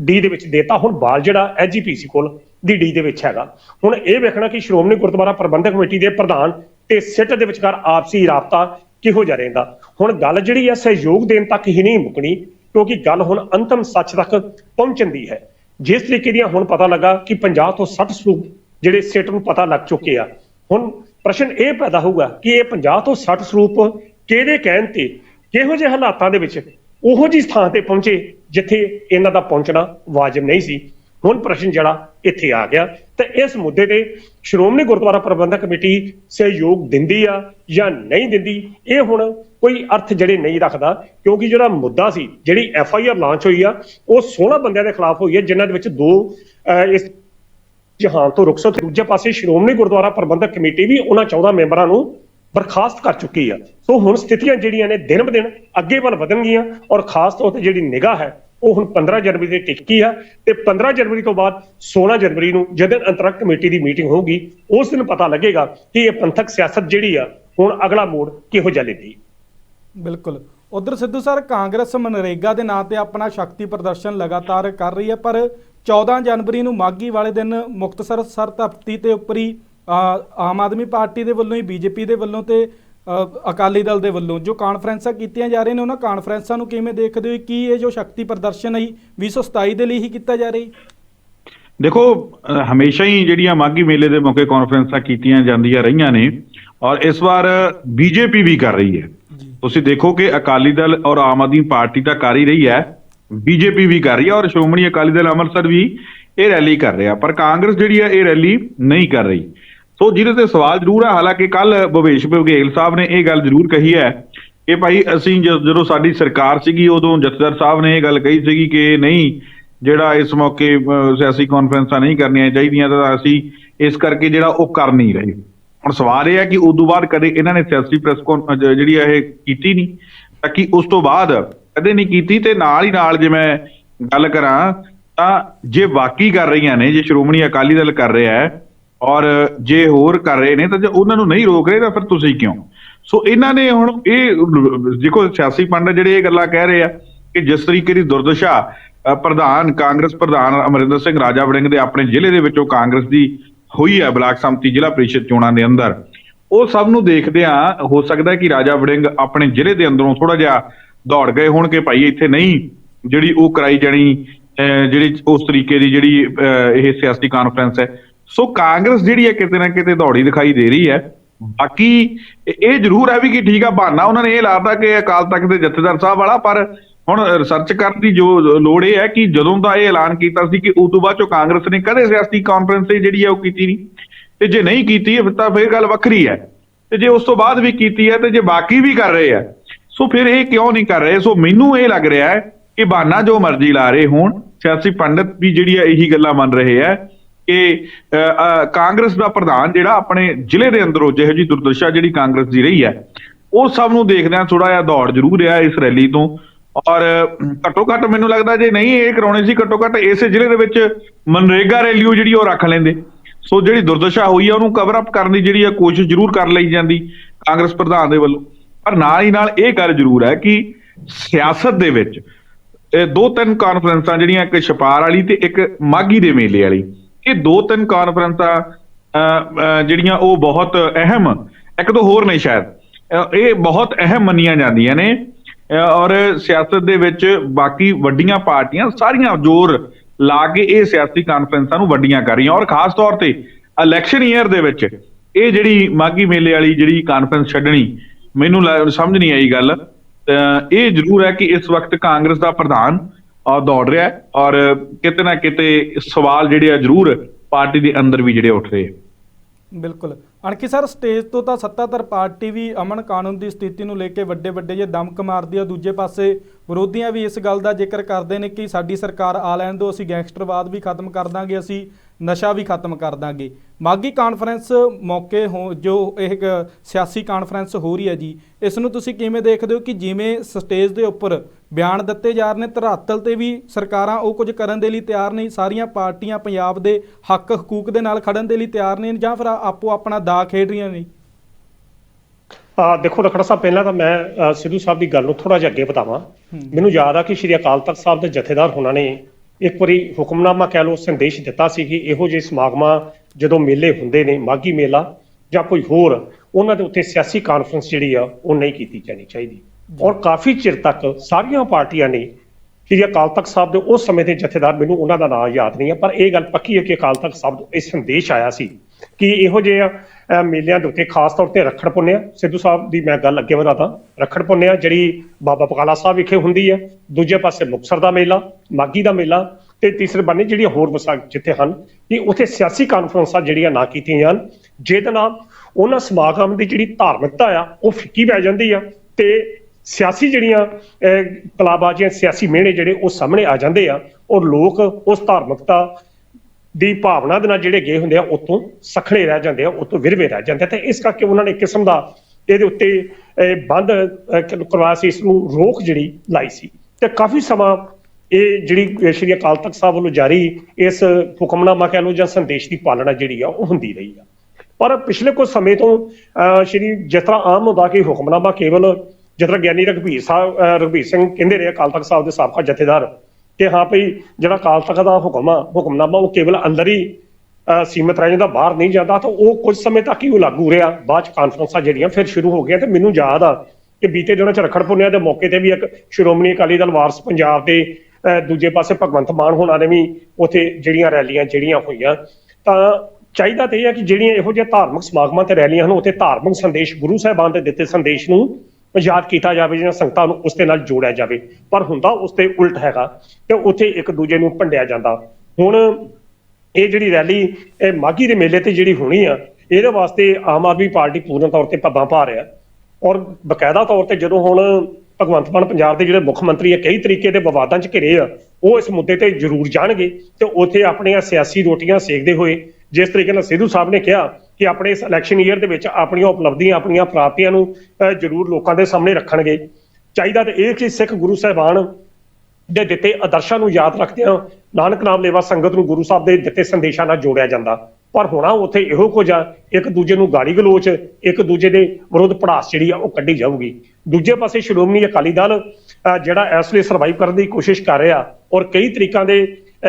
ਡੀ ਦੇ ਵਿੱਚ ਦੇਤਾ। ਹੁਣ ਬਾਲ ਜਿਹੜਾ ਐਜੀਪੀਸੀ ਕੋਲ ਦੀ ਡੀ ਦੇ ਵਿੱਚ ਹੈਗਾ। ਹੁਣ ਇਹ ਵੇਖਣਾ ਕਿ ਸ਼੍ਰੋਮਣੀ ਗੁਰਦੁਆਰਾ ਪ੍ਰਬੰਧਕ ਕਮੇਟੀ ਦੇ ਪ੍ਰਧਾਨ ਤੇ ਸਿੱਟ ਦੇ ਵਿਚਕਾਰ ਆਪਸੀ ਰਾਬਤਾ ਕਿਹੋ ਜਿਹਾ ਰਹਿੰਦਾ? ਹੁਣ ਗੱਲ ਜਿਹੜੀ ਹੈ ਸਹਿਯੋਗ ਦੇਣ ਤੱਕ ਹੀ ਨਹੀਂ ਮੁਕਣੀ, ਕਿਉਂਕਿ ਗੱਲ ਹੁਣ ਅੰਤਮ ਸੱਚ ਤੱਕ ਪਹੁੰਚਣ ਦੀ ਹੈ। ਜਿਸ ਤਰੀਕੇ ਦੀਆਂ ਹੁਣ ਪਤਾ ਲੱਗਾ ਕਿ 50 ਤੋਂ 60 ਸਰੂਪ ਜਿਹੜੇ ਸਿੱਟ ਨੂੰ ਪਤਾ ਲੱਗ ਚੁੱਕੇ ਆ। ਹੁਣ ਪ੍ਰਸ਼ਨ ਇਹ ਪੈਦਾ ਹੋਊਗਾ ਕਿ ਇਹ 50 ਤੋਂ 60 ਸਰੂਪ ਕਿਹਦੇ ਕਹਿਣ ਤੇ, ਕਿਹੋ ਜਿਹੇ ਹਾਲਾਤਾਂ ਦੇ ਵਿੱਚ ਉਹੋ ਜੀ ਥਾਂ ਤੇ ਪਹੁੰਚੇ ਜਿੱਥੇ ਇਹਨਾਂ ਦਾ ਪਹੁੰਚਣਾ ਵਾਜਬ ਨਹੀਂ ਸੀ। ਹੁਣ ਪ੍ਰਸ਼ਨ ਜਿਹੜਾ ਇੱਥੇ ਆ ਗਿਆ। ਤੇ ਇਸ ਮੁੱਦੇ ਤੇ ਸ਼੍ਰੋਮਣੀ ਗੁਰਦੁਆਰਾ ਪ੍ਰਬੰਧਕ ਕਮੇਟੀ ਸਹਿਯੋਗ ਦਿੰਦੀ ਆ ਜਾਂ ਨਹੀਂ ਦਿੰਦੀ, ਇਹ ਹੁਣ ਕੋਈ ਅਰਥ ਜਿਹੜੇ ਨਹੀਂ ਰੱਖਦਾ, ਕਿਉਂਕਿ ਜਿਹੜਾ ਮੁੱਦਾ ਸੀ, ਜਿਹੜੀ ਐਫ ਆਈ ਆਰ ਲਾਂਚ ਹੋਈ ਆ, ਉਹ 16 ਬੰਦਿਆਂ ਦੇ ਖਿਲਾਫ ਹੋਈ ਹੈ ਜਿਨ੍ਹਾਂ ਦੇ ਵਿੱਚ ਦੋ ਇਸ ਜਹਾਨ ਤੋਂ ਰੁਖਸਤ, ਦੂਜੇ ਪਾਸੇ ਸ਼੍ਰੋਮਣੀ ਗੁਰਦੁਆਰਾ ਪ੍ਰਬੰਧਕ ਕਮੇਟੀ ਵੀ ਉਹਨਾਂ 14 ਮੈਂਬਰਾਂ ਨੂੰ ਬਰਖਾਸਤ ਕਰ ਚੁੱਕੀ ਆ। ਸੋ ਹੁਣ ਸਥਿਤੀਆਂ ਜਿਹੜੀਆਂ ਨੇ ਦਿਨ ਬ ਦਿਨ ਅੱਗੇ ਵੱਲ ਵਧਣਗੀਆਂ ਔਰ ਖਾਸ ਤੌਰ ਤੇ ਜਿਹੜੀ ਨਿਗਾਹ ਹੈ ਉਹ ਹੁਣ 15 ਜਨਵਰੀ ਦੇ ਟਿੱਕੀ ਆ ਤੇ 15 ਜਨਵਰੀ ਤੋਂ ਬਾਅਦ 16 ਜਨਵਰੀ ਨੂੰ ਜਦੋਂ ਅੰਤਰਕ ਕਮੇਟੀ ਦੀ ਮੀਟਿੰਗ ਹੋਊਗੀ ਉਸ ਦਿਨ ਪਤਾ ਲੱਗੇਗਾ ਕਿ ਇਹ ਪੰਥਕ ਸਿਆਸਤ ਜਿਹੜੀ ਆ ਹੁਣ ਅਗਲਾ ਮੋੜ ਕਿਹੋ ਜਿਹਾ ਲੈਂਦੀ ਬਿਲਕੁਲ। ਉਧਰ ਸਿੱਧੂ ਸਰ ਕਾਂਗਰਸ ਮਨਰੇਗਾ ਦੇ ਨਾਂ ਤੇ ਆਪਣਾ ਸ਼ਕਤੀ ਪ੍ਰਦਰਸ਼ਨ ਲਗਾਤਾਰ ਕਰ ਰਹੀ ਹੈ ਪਰ 14 ਜਨਵਰੀ ਨੂੰ ਮਾਗੀ ਵਾਲੇ ਦਿਨ ਮੁਕਤਸਰ ਸਰ ਧਰਤੀ ਤੇ ਉੱਪਰੀ ਅ, ਆਮ ਆਦਮੀ ਪਾਰਟੀ ਦੇ ਵੱਲੋਂ ਹੀ ਬੀਜੇਪੀ ਦੇ ਵੱਲੋਂ ਤੇ ਅਕਾਲੀ ਦਲ ਦੇ ਵੱਲੋਂ ਜੋ ਕਾਨਫਰੰਸਾਂ ਕੀਤੀਆਂ ਜਾ ਰਹੀਆਂ ਨੇ ਉਹਨਾਂ ਕਾਨਫਰੰਸਾਂ ਨੂੰ ਕਿਵੇਂ ਦੇਖਦੇ ਹੋ ਕੀ ਇਹ ਜੋ ਸ਼ਕਤੀ ਪ੍ਰਦਰਸ਼ਨ ਹੈ 2027 ਦੇ ਲਈ ਹੀ ਕੀਤਾ ਜਾ ਰਹੀ ਦੇਖੋ ਹਮੇਸ਼ਾ ਹੀ ਜਿਹੜੀਆਂ ਮਾਗੀ ਮੇਲੇ ਦੇ ਮੌਕੇ ਕਾਨਫਰੰਸਾਂ ਕੀਤੀਆਂ ਜਾਂਦੀਆਂ ਰਹੀਆਂ ਨੇ ਔਰ ਇਸ ਵਾਰ ਬੀਜੇਪੀ ਵੀ ਕਰ ਰਹੀ ਹੈ। ਤੁਸੀਂ ਦੇਖੋ ਕਿ ਅਕਾਲੀ ਦਲ ਔਰ ਆਮ ਆਦਮੀ ਪਾਰਟੀ ਤਾਂ ਕਰ ਹੀ ਰਹੀ ਹੈ ਬੀਜੇਪੀ ਵੀ ਕਰ ਰਹੀ ਹੈ ਔਰ ਸ਼੍ਰੋਮਣੀ ਅਕਾਲੀ ਦਲ ਅੰਮ੍ਰਿਤਸਰ ਵੀ ਇਹ ਰੈਲੀ ਕਰ ਰਿਹਾ ਪਰ ਕਾਂਗਰਸ ਜਿਹੜੀ ਹੈ ਇਹ ਰੈਲੀ ਨਹੀਂ ਕਰ ਰਹੀ। ਸੋ ਜਿਹਦੇ ਤੇ ਸਵਾਲ ਜ਼ਰੂਰ ਹੈ, ਹਾਲਾਂਕਿ ਕੱਲ ਭਵੇਸ਼ ਬਘੇਲ ਸਾਹਿਬ ਨੇ ਇਹ ਗੱਲ ਜ਼ਰੂਰ ਕਹੀ ਹੈ ਕਿ ਭਾਈ ਅਸੀਂ ਜ- ਜਦੋਂ ਸਾਡੀ ਸਰਕਾਰ ਸੀਗੀ, ਉਦੋਂ ਜਥੇਦਾਰ ਸਾਹਿਬ ਨੇ ਇਹ ਗੱਲ ਕਹੀ ਸੀਗੀ ਕਿ ਨਹੀਂ, ਜਿਹੜਾ ਇਸ ਮੌਕੇ ਸਿਆਸੀ ਕਾਨਫਰੰਸਾਂ ਨਹੀਂ ਕਰਨੀਆਂ ਚਾਹੀਦੀਆਂ, ਤਾਂ ਅਸੀਂ ਇਸ ਕਰਕੇ ਜਿਹੜਾ ਉਹ ਕਰ ਨਹੀਂ ਰਹੇ। ਹੁਣ ਸਵਾਲ ਇਹ ਹੈ ਕਿ ਉਦੋਂ ਬਾਅਦ ਕਦੇ ਇਹਨਾਂ ਨੇ ਸਿਆਸੀ ਪ੍ਰੈਸ ਜਿਹੜੀ ਹੈ ਇਹ ਕੀਤੀ ਨਹੀਂ, ਤਾਂ ਕਿ ਉਸ ਤੋਂ ਬਾਅਦ ਕਦੇ ਨਹੀਂ ਕੀਤੀ ਤੇ ਨਾਲ ਹੀ ਨਾਲ ਜੇ ਮੈਂ ਗੱਲ ਕਰਾਂ, ਤਾਂ ਜੇ ਵਾਕਈ ਕਰ ਰਹੀਆਂ ਨੇ, ਜੇ ਸ਼੍ਰੋਮਣੀ ਅਕਾਲੀ ਦਲ ਕਰ ਰਿਹਾ ਹੈ ਔਰ ਜੇ ਹੋਰ ਕਰ ਰਹੇ ਨੇ ਤਾਂ ਜੇ ਉਹਨਾਂ ਨੂੰ ਨਹੀਂ ਰੋਕ ਰਹੇ ਤਾਂ ਫਿਰ ਤੁਸੀਂ ਕਿਉਂ? ਸੋ ਇਹਨਾਂ ਨੇ ਹੁਣ ਇਹ ਦੇਖੋ ਸਿਆਸੀ ਪੰਡਤ ਜਿਹੜੇ ਇਹ ਗੱਲਾਂ ਕਹਿ ਰਹੇ ਆ ਕਿ ਜਿਸ ਤਰੀਕੇ ਦੀ ਦੁਰਦਸ਼ਾ ਪ੍ਰਧਾਨ ਕਾਂਗਰਸ ਪ੍ਰਧਾਨ ਅਮਰਿੰਦਰ ਸਿੰਘ ਰਾਜਾ ਵੜਿੰਗ ਦੇ ਆਪਣੇ ਜ਼ਿਲ੍ਹੇ ਦੇ ਵਿੱਚੋਂ ਕਾਂਗਰਸ ਦੀ ਹੋਈ ਹੈ, ਬਲਾਕ ਸੰਮਤੀ ਜ਼ਿਲ੍ਹਾ ਪ੍ਰੀਸ਼ਦ ਚੋਣਾਂ ਦੇ ਅੰਦਰ। ਉਹ ਸਭ ਨੂੰ ਦੇਖਦੇ ਆ, ਹੋ ਸਕਦਾ ਕਿ ਰਾਜਾ ਵੜਿੰਗ ਆਪਣੇ ਜ਼ਿਲ੍ਹੇ ਦੇ ਅੰਦਰੋਂ ਥੋੜਾ ਜਿਹਾ ਦੌੜ ਗਏ ਹੋਣ ਕਿ ਭਾਈ, ਇੱਥੇ ਨਹੀਂ। ਜਿਹੜੀ ਉਹ ਕਰਾਈ ਜਾਣੀ ਅਹ ਜਿਹੜੀ ਉਸ ਤਰੀਕੇ ਦੀ ਜਿਹੜੀ ਅਹ ਇਹ ਸਿਆਸੀ ਕਾਨਫਰੰਸ ਹੈ ਸੋ ਕਾਂਗਰਸ ਜਿਹੜੀ ਹੈ ਕਿਤੇ ਨਾ ਕਿਤੇ ਦੌੜੀ ਦਿਖਾਈ ਦੇ ਰਹੀ ਹੈ। ਬਾਕੀ ਇਹ ਜ਼ਰੂਰ ਹੈ ਵੀ ਕਿ ਠੀਕ ਆ, ਬਹਾਨਾ ਉਹਨਾਂ ਨੇ ਇਹ ਲਾਤਾ ਕਿ ਅਕਾਲ ਤਖਤ ਦੇ ਜਥੇਦਾਰ ਸਾਹਿਬ ਵਾਲਾ, ਪਰ ਹੁਣ ਰਿਸਰਚ ਕਰਨ ਦੀ ਜੋ ਲੋੜ ਇਹ ਹੈ ਕਿ ਜਦੋਂ ਦਾ ਇਹ ਐਲਾਨ ਕੀਤਾ ਸੀ ਕਿ ਉਸ ਤੋਂ ਬਾਅਦ ਚੋਂ ਕਾਂਗਰਸ ਨੇ ਕਦੇ ਸਿਆਸੀ ਕਾਨਫਰੰਸ ਜਿਹੜੀ ਹੈ ਉਹ ਕੀਤੀ ਨਹੀਂ। ਤੇ ਜੇ ਨਹੀਂ ਕੀਤੀ ਤਾਂ ਫਿਰ ਗੱਲ ਵੱਖਰੀ ਹੈ। ਤੇ ਜੇ ਉਸ ਤੋਂ ਬਾਅਦ ਵੀ ਕੀਤੀ ਹੈ, ਤੇ ਜੇ ਬਾਕੀ ਵੀ ਕਰ ਰਹੇ ਆ ਸੋ ਫਿਰ ਇਹ ਕਿਉਂ ਨਹੀਂ ਕਰ ਰਹੇ? ਸੋ ਮੈਨੂੰ ਇਹ ਲੱਗ ਰਿਹਾ ਹੈ ਕਿ ਬਹਾਨਾ ਜੋ ਮਰਜ਼ੀ ਲਾ ਰਹੇ ਹੋਣ, ਸਿਆਸੀ ਪੰਡਤ ਵੀ ਜਿਹੜੀ ਹੈ ਇਹੀ ਗੱਲਾਂ ਮੰਨ ਰਹੇ ਆ ਕਿ ਕਾਂਗਰਸ ਦਾ ਪ੍ਰਧਾਨ ਜਿਹੜਾ ਆਪਣੇ ਜ਼ਿਲ੍ਹੇ ਦੇ ਅੰਦਰੋਂ ਜਿਹੋ ਜੀ ਦੁਰਦਸ਼ਾ ਜਿਹੜੀ ਕਾਂਗਰਸ ਦੀ ਰਹੀ ਹੈ, ਉਹ ਸਭ ਨੂੰ ਦੇਖਦਿਆਂ ਥੋੜਾ ਜਿਹਾ ਦੌੜ ਜ਼ਰੂਰ ਰਿਹਾ ਇਸ ਰੈਲੀ ਤੋਂ। ਔਰ, ਘੱਟੋ ਘੱਟ ਮੈਨੂੰ ਲੱਗਦਾ ਜੇ ਨਹੀਂ ਇਹ ਕਰਾਉਣੇ ਸੀ, ਘੱਟੋ ਘੱਟ ਇਸੇ ਜ਼ਿਲ੍ਹੇ ਦੇ ਵਿੱਚ ਮਨਰੇਗਾ ਰੈਲੀਓ ਜਿਹੜੀ ਉਹ ਰੱਖ ਲੈਂਦੇ। ਸੋ ਜਿਹੜੀ ਦੁਰਦਸ਼ਾ ਹੋਈ ਹੈ ਉਹਨੂੰ ਕਵਰ ਅਪ ਕਰਨ ਦੀ ਜਿਹੜੀ ਆ ਕੋਸ਼ਿਸ਼ ਜ਼ਰੂਰ ਕਰ ਲਈ ਜਾਂਦੀ ਕਾਂਗਰਸ ਪ੍ਰਧਾਨ ਦੇ ਵੱਲੋਂ। ਪਰ ਨਾਲ ਹੀ ਨਾਲ ਇਹ ਗੱਲ ਜ਼ਰੂਰ ਹੈ ਕਿ ਸਿਆਸਤ ਦੇ ਵਿੱਚ, ਇਹ ਦੋ ਤਿੰਨ ਕਾਨਫਰੰਸਾਂ ਜਿਹੜੀਆਂ ਇੱਕ ਛਪਾਰ ਵਾਲੀ ਤੇ ਇੱਕ ਮਾਗੀ ਦੇ ਮੇਲੇ ਵਾਲੀ ਇਹ ਦੋ ਤਿੰਨ ਕਾਨਫਰੰਸਾਂ ਅਹ, ਜਿਹੜੀਆਂ ਉਹ ਬਹੁਤ ਅਹਿਮ ਇੱਕ ਦੋ ਹੋਰ ਨੇ ਸ਼ਾਇਦ। ਇਹ ਬਹੁਤ ਅਹਿਮ ਮੰਨੀਆਂ ਜਾਂਦੀਆਂ ਨੇ। ਔਰ ਸਿਆਸਤ ਦੇ ਵਿੱਚ ਬਾਕੀ ਵੱਡੀਆਂ ਪਾਰਟੀਆਂ ਸਾਰੀਆਂ ਜ਼ੋਰ ਲਾ ਕੇ ਇਹ ਸਿਆਸੀ ਕਾਨਫਰੰਸਾਂ ਨੂੰ ਵੱਡੀਆਂ ਕਰ ਰਹੀਆਂ। ਔਰ ਖਾਸ ਤੌਰ ਤੇ ਇਲੈਕਸ਼ਨ ਈਅਰ ਦੇ ਵਿੱਚ ਇਹ ਜਿਹੜੀ ਮਾਗੀ ਮੇਲੇ ਵਾਲੀ ਜਿਹੜੀ ਕਾਨਫਰੰਸ ਛੱਡਣੀ ਮੈਨੂੰ ਲ- ਸਮਝ ਨਹੀਂ ਆਈ ਗੱਲ। ਅਹ ਇਹ ਜ਼ਰੂਰ ਹੈ ਕਿ ਇਸ ਵਕਤ ਕਾਂਗਰਸ ਦਾ ਪ੍ਰਧਾਨ ਅਹ ਦੌੜ ਰਿਹਾ ਹੈ ਔਰ ਕਿਤੇ ਨਾ ਕਿਤੇ ਸਵਾਲ ਜਿਹੜੇ ਆ ਜ਼ਰੂਰ ਪਾਰਟੀ ਦੇ ਅੰਦਰ ਵੀ ਜਿਹੜੇ ਉੱਠ ਰਹੇ ਬਿਲਕੁਲ। ਅਣਕੀ ਸਰ ਸਟੇਜ ਤੋਂ ਤਾਂ ਸੱਤਾਧਰ ਪਾਰਟੀ ਵੀ ਅਮਨ ਕਾਨੂੰਨ ਦੀ ਸਥਿਤੀ ਨੂੰ ਲੈ ਕੇ ਵੱਡੇ ਵੱਡੇ ਜੇ ਦਮਕ ਮਾਰਦੀ ਆ, ਦੂਜੇ ਪਾਸੇ ਵਿਰੋਧੀਆਂ ਵੀ ਇਸ ਗੱਲ ਦਾ ਜ਼ਿਕਰ ਕਰਦੇ ਨੇ ਕਿ ਸਾਡੀ ਸਰਕਾਰ ਆ ਲੈਣ ਦਿਓ, ਅਸੀਂ ਗੈਂਗਸਟਰਵਾਦ ਵੀ ਖਤਮ ਕਰ ਦਾਂਗੇ ਅਸੀਂ। ਨਸ਼ਾ ਵੀ ਖਤਮ ਕਰ ਦਾਂਗੇ। ਮਾਗੀ ਕਾਨਫਰੰਸ ਮੌਕੇ ਹੋ ਜੋ ਇਹ ਸਿਆਸੀ ਕਾਨਫਰੰਸ ਹੋ ਰਹੀ ਹੈ ਜੀ ਇਸ ਨੂੰ ਤੁਸੀਂ ਕਿਵੇਂ ਦੇਖਦੇ ਹੋ ਕਿ ਜਿਵੇਂ ਸਟੇਜ ਦੇ ਉੱਪਰ ਬਿਆਨ ਦਿੱਤੇ ਜਾ ਰਹੇ ਨੇ ਧਰਾਤਲ ਤੇ ਵੀ ਸਰਕਾਰਾਂ ਉਹ ਕੁਝ ਕਰਨ ਦੇ ਲਈ ਤਿਆਰ ਨਹੀਂ ਸਾਰੀਆਂ ਪਾਰਟੀਆਂ ਪੰਜਾਬ ਦੇ ਹੱਕ ਹਕੂਕ ਦੇ ਨਾਲ ਖੜਨ ਦੇ ਲਈ ਤਿਆਰ ਨੇ ਜਾਂ ਫਿਰ ਆਪੋ ਆਪਣਾ ਦਾ ਖੇਡ ਰਹੀਆਂ ਨੇ? ਆ ਦੇਖੋ ਰਖੜਾ ਸਾਹਿਬ ਪਹਿਲਾਂ ਤਾਂ ਮੈਂ ਸਿੱਧੂ ਸਾਹਿਬ ਦੀ ਗੱਲ ਨੂੰ ਥੋੜਾ ਜਿਹਾ ਅੱਗੇ ਵਧਾਵਾਂ। ਮੈਨੂੰ ਯਾਦ ਆ ਕਿ ਸ਼੍ਰੀ ਅਕਾਲ ਤਖਤ ਸਾਹਿਬ ਦੇ ਜਥੇਦਾਰ ਹੋਣਾ ਨੇ ਇੱਕ ਵਾਰੀ ਹੁਕਮਨਾਮਾ ਕਹਿ ਲਓ, ਸੰਦੇਸ਼ ਦਿੱਤਾ ਸੀ ਕਿ ਇਹੋ ਜਿਹੇ ਸਮਾਗਮਾਂ ਜਦੋਂ ਮੇਲੇ ਹੁੰਦੇ ਨੇ ਮਾਗੀ ਮੇਲਾ ਜਾਂ ਕੋਈ ਹੋਰ, ਉਹਨਾਂ ਦੇ ਉੱਤੇ ਸਿਆਸੀ ਕਾਨਫਰੰਸ ਜਿਹੜੀ ਆ, ਉਹ ਨਹੀਂ ਕੀਤੀ ਜਾਣੀ ਚਾਹੀਦੀ। ਔਰ ਕਾਫੀ ਚਿਰ ਤੱਕ ਸਾਰੀਆਂ ਪਾਰਟੀਆਂ ਨੇ ਸ਼੍ਰੀ ਅਕਾਲ ਤਖਤ ਸਾਹਿਬ ਦੇ ਉਸ ਸਮੇਂ ਦੇ ਜਥੇਦਾਰ, ਮੈਨੂੰ ਉਹਨਾਂ ਦਾ ਨਾਮ ਯਾਦ ਨਹੀਂ ਹੈ ਪਰ ਇਹ ਗੱਲ ਪੱਕੀ ਹੈ ਕਿ ਅਕਾਲ ਤਖਤ ਸਾਹਿਬ ਤੋਂ ਇਹ ਸੰਦੇਸ਼ ਆਇਆ ਸੀ ਕਿ ਇਹੋ ਜਿਹੇ ਅਹ, ਮੇਲਿਆਂ ਦੇ ਉੱਤੇ ਖਾਸ ਤੌਰ ਤੇ ਰੱਖੜ ਪੁੰਨਿਆ ਸਿੱਧੂ ਸਾਹਿਬ ਦੀ ਮੈਂ ਗੱਲ ਅੱਗੇ ਵਧਾਦਾ। ਰੱਖੜ ਪੁੰਨਿਆ ਜਿਹੜੀ ਬਾਬਾ ਬਕਾਲਾ ਸਾਹਿਬ ਵਿਖੇ ਹੁੰਦੀ ਹੈ ਦੂਜੇ ਪਾਸੇ ਮੁਕਤਸਰ ਦਾ ਮੇਲਾ ਮਾਗੀ ਦਾ ਮੇਲਾ ਤੇ ਤੀਸਰੇ ਬੰਨੇ ਜਿਹੜੀਆਂ ਹੋਰ ਵਸਾ ਜਿੱਥੇ ਹਨ ਕਿ ਉੱਥੇ ਸਿਆਸੀ ਕਾਨਫਰੰਸਾਂ ਜਿਹੜੀਆਂ ਨਾ ਕੀਤੀਆਂ ਜਾਣ ਜਿਹਦੇ ਨਾਲ ਉਹਨਾਂ ਸਮਾਗਮ ਦੀ ਜਿਹੜੀ ਧਾਰਮਿਕਤਾ ਆ ਉਹ ਫਿੱਕੀ ਪੈ ਜਾਂਦੀ ਆ ਤੇ ਸਿਆਸੀ ਜਿਹੜੀਆਂ ਅਹ, ਕਲਾਬਾਜ਼ੀਆਂ ਸਿਆਸੀ ਮਿਹਣੇ ਜਿਹੜੇ ਉਹ ਸਾਹਮਣੇ ਆ ਜਾਂਦੇ ਆ ਔਰ ਲੋਕ ਉਸ ਧਾਰਮਿਕਤਾ ਦੀ ਭਾਵਨਾ ਦੇ ਨਾਲ ਜਿਹੜੇ ਗਏ ਹੁੰਦੇ ਆ ਉਤੋਂ ਸਖੜੇ ਰਹਿ ਜਾਂਦੇ ਆ ਉਤੋਂ ਵਿਰਵੇ ਰਹਿ ਜਾਂਦੇ ਆ। ਤੇ ਇਸ ਕਰਕੇ ਉਹਨਾਂ ਨੇ ਕਿਸਮ ਦਾ ਇਹਦੇ ਉੱਤੇ ਬੰਦ ਅਹ, ਕਰਵਾਇਆ ਸੀ ਇਸ ਨੂੰ ਰੋਕ ਜਿਹੜੀ ਲਾਈ ਸੀ। ਤੇ ਕਾਫੀ ਸਮਾਂ ਇਹ ਜਿਹੜੀ ਸ਼੍ਰੀ ਅਕਾਲ ਤਖਤ ਸਾਹਿਬ ਵੱਲੋਂ ਜਾਰੀ ਇਸ ਹੁਕਮਨਾਮਾ ਕਹਿ ਲਓ ਜਾਂ ਸੰਦੇਸ਼ ਦੀ ਪਾਲਣਾ ਜਿਹੜੀ ਆ ਉਹ ਹੁੰਦੀ ਰਹੀ ਆ। ਪਰ ਪਿਛਲੇ ਕੁਝ ਸਮੇਂ ਤੋਂ ਅਹ, ਸ਼੍ਰੀ ਜਿਸ ਤਰ੍ਹਾਂ ਆਮ ਹੁੰਦਾ ਕਿ ਹੁਕਮਨਾਮਾ ਕੇਵਲ ਜਿਸ ਤਰ੍ਹਾਂ ਗਿਆਨੀ ਰਘਬੀਰ ਸਾਹਿਬ ਰਘਬੀਰ ਸਿੰਘ ਕਹਿੰਦੇ ਰਹੇ ਅਕਾਲ ਤਖਤ ਸਾਹਿਬ ਦੇ ਸਾਬਕਾ ਜਥੇਦਾਰ ਕਿ ਹਾਂ ਭਈ ਜਿਹੜਾ ਅਕਾਲ ਤਖਤ ਦਾ ਹੁਕਮ ਆ ਹੁਕਮਨਾਮਾ ਉਹ ਕੇਵਲ ਅੰਦਰ ਹੀ ਅਹ, ਸੀਮਤ ਰਹਿ ਜਾਂਦਾ ਬਾਹਰ ਨਹੀਂ ਜਾਂਦਾ ਤਾਂ ਉਹ ਕੁਝ ਸਮੇਂ ਤੱਕ ਹੀ ਉਹ ਲਾਗੂ ਰਿਹਾ। ਬਾਅਦ ਚ ਕਾਨਫਰੰਸਾਂ ਜਿਹੜੀਆਂ ਫਿਰ ਸ਼ੁਰੂ ਹੋ ਗਈਆਂ ਤੇ ਮੈਨੂੰ ਯਾਦ ਆ ਕਿ ਬੀਤੇ ਦਿਨਾਂ ਚ ਰਖੜ ਪੁੰਨਿਆ ਦੇ ਮੌਕੇ ਤੇ ਵੀ ਇੱਕ ਸ਼੍ਰੋਮਣੀ ਅਕਾਲੀ ਦਲ ਵਾਰਸ ਪੰਜਾਬ ਦੇ ਅਹ, ਦੂਜੇ ਪਾਸੇ ਭਗਵੰਤ ਮਾਨ ਹੋਣਾ ਨੇ ਵੀ ਉਥੇ ਜਿਹੜੀਆਂ ਰੈਲੀਆਂ ਜਿਹੜੀਆਂ ਹੋਈਆਂ। ਤਾਂ ਚਾਹੀਦਾ ਤੇ ਇਹ ਹੈ ਕਿ ਜਿਹੜੀਆਂ ਇਹੋ ਜਿਹੇ ਧਾਰਮਿਕ ਸਮਾਗਮਾਂ ਤੇ ਰੈਲੀਆਂ ਹਨ ਉਥੇ ਧਾਰਮਿਕ ਸੰਦੇਸ਼ ਗੁਰੂ ਸਾਹਿਬਾਨ ਦੇ ਦਿੱਤੇ ਸੰਦੇਸ਼ ਨੂੰ ਯਾਦ ਕੀਤਾ ਜਾਵੇ ਜਾਂ ਸੰਗਤਾਂ ਨੂੰ ਉਸ ਦੇ ਨਾਲ ਜੋੜਿਆ ਜਾਵੇ। ਪਰ ਹੁੰਦਾ ਉਸ ਤੇ ਉਲਟ ਹੈਗਾ ਤੇ ਉੱਥੇ ਇੱਕ ਦੂਜੇ ਨੂੰ ਭੰਡਿਆ ਜਾਂਦਾ। ਹੁਣ ਇਹ ਜਿਹੜੀ ਰੈਲੀ, ਇਹ ਮਾਗੀ ਦੇ ਮੇਲੇ ਤੇ ਜਿਹੜੀ ਹੋਣੀ ਆ, ਇਹਦੇ ਵਾਸਤੇ ਆਮ ਆਦਮੀ ਪਾਰਟੀ ਪੂਰਨ ਤੌਰ ਤੇ ਪੱਬਾਂ ਪਾ ਰਿਹਾ ਔਰ ਬਕਾਇਦਾ ਤੌਰ ਤੇ ਜਦੋਂ ਹੁਣ ਭਗਵੰਤ ਮਾਨ ਪੰਜਾਬ ਦੇ ਜਿਹੜੇ ਮੁੱਖ ਮੰਤਰੀ ਆ, ਕਈ ਤਰੀਕੇ ਦੇ ਵਿਵਾਦਾਂ 'ਚ ਘਿਰੇ ਆ, ਉਹ ਇਸ ਮੁੱਦੇ ਤੇ ਜ਼ਰੂਰ ਜਾਣਗੇ ਤੇ ਉੱਥੇ ਆਪਣੀਆਂ ਸਿਆਸੀ ਰੋਟੀਆਂ ਸੇਕਦੇ ਹੋਏ, ਜਿਸ ਤਰੀਕੇ ਨਾਲ ਸਿੱਧੂ ਸਾਹਿਬ ਨੇ ਕਿਹਾ ਕਿ ਆਪਣੇ ਇਸ ਇਲੈਕਸ਼ਨ ਈਅਰ ਦੇ ਵਿੱਚ ਆਪਣੀਆਂ ਉਪਲਬਧੀਆਂ, ਆਪਣੀਆਂ ਪ੍ਰਾਪਤੀਆਂ ਨੂੰ ਜ਼ਰੂਰ ਲੋਕਾਂ ਦੇ ਸਾਹਮਣੇ ਰੱਖਣਗੇ। ਚਾਹੀਦਾ ਤੇ ਇਹ ਕਿ ਸਿੱਖ ਗੁਰੂ ਸਾਹਿਬਾਨ ਦੇ ਦਿੱਤੇ ਆਦਰਸ਼ਾਂ ਨੂੰ ਯਾਦ ਰੱਖਦਿਆਂ ਨਾਨਕ ਨਾਮ ਲੇਵਾ ਸੰਗਤ ਨੂੰ ਗੁਰੂ ਸਾਹਿਬ ਦੇ ਦਿੱਤੇ ਸੰਦੇਸ਼ਾਂ ਨਾਲ ਜੋੜਿਆ ਜਾਂਦਾ। ਪਰ ਹੋਣਾ ਉੱਥੇ ਇਹੋ ਕੁਝ ਆ, ਇੱਕ ਦੂਜੇ ਨੂੰ ਗਾਲੀ ਗਲੋਚ, ਇੱਕ ਦੂਜੇ ਦੇ ਵਿਰੁੱਧ ਪੜਾਸ ਜਿਹੜੀ ਆ ਉਹ ਕੱਢੀ ਜਾਊਗੀ। ਦੂਜੇ ਪਾਸੇ ਸ਼੍ਰੋਮਣੀ ਅਕਾਲੀ ਦਲ ਜਿਹੜਾ ਇਸ ਲਈ ਸਰਵਾਈਵ ਕਰਨ ਦੀ ਕੋਸ਼ਿਸ਼ ਕਰ ਰਿਹਾ ਔਰ ਕਈ ਤਰੀਕਾਂ ਦੇ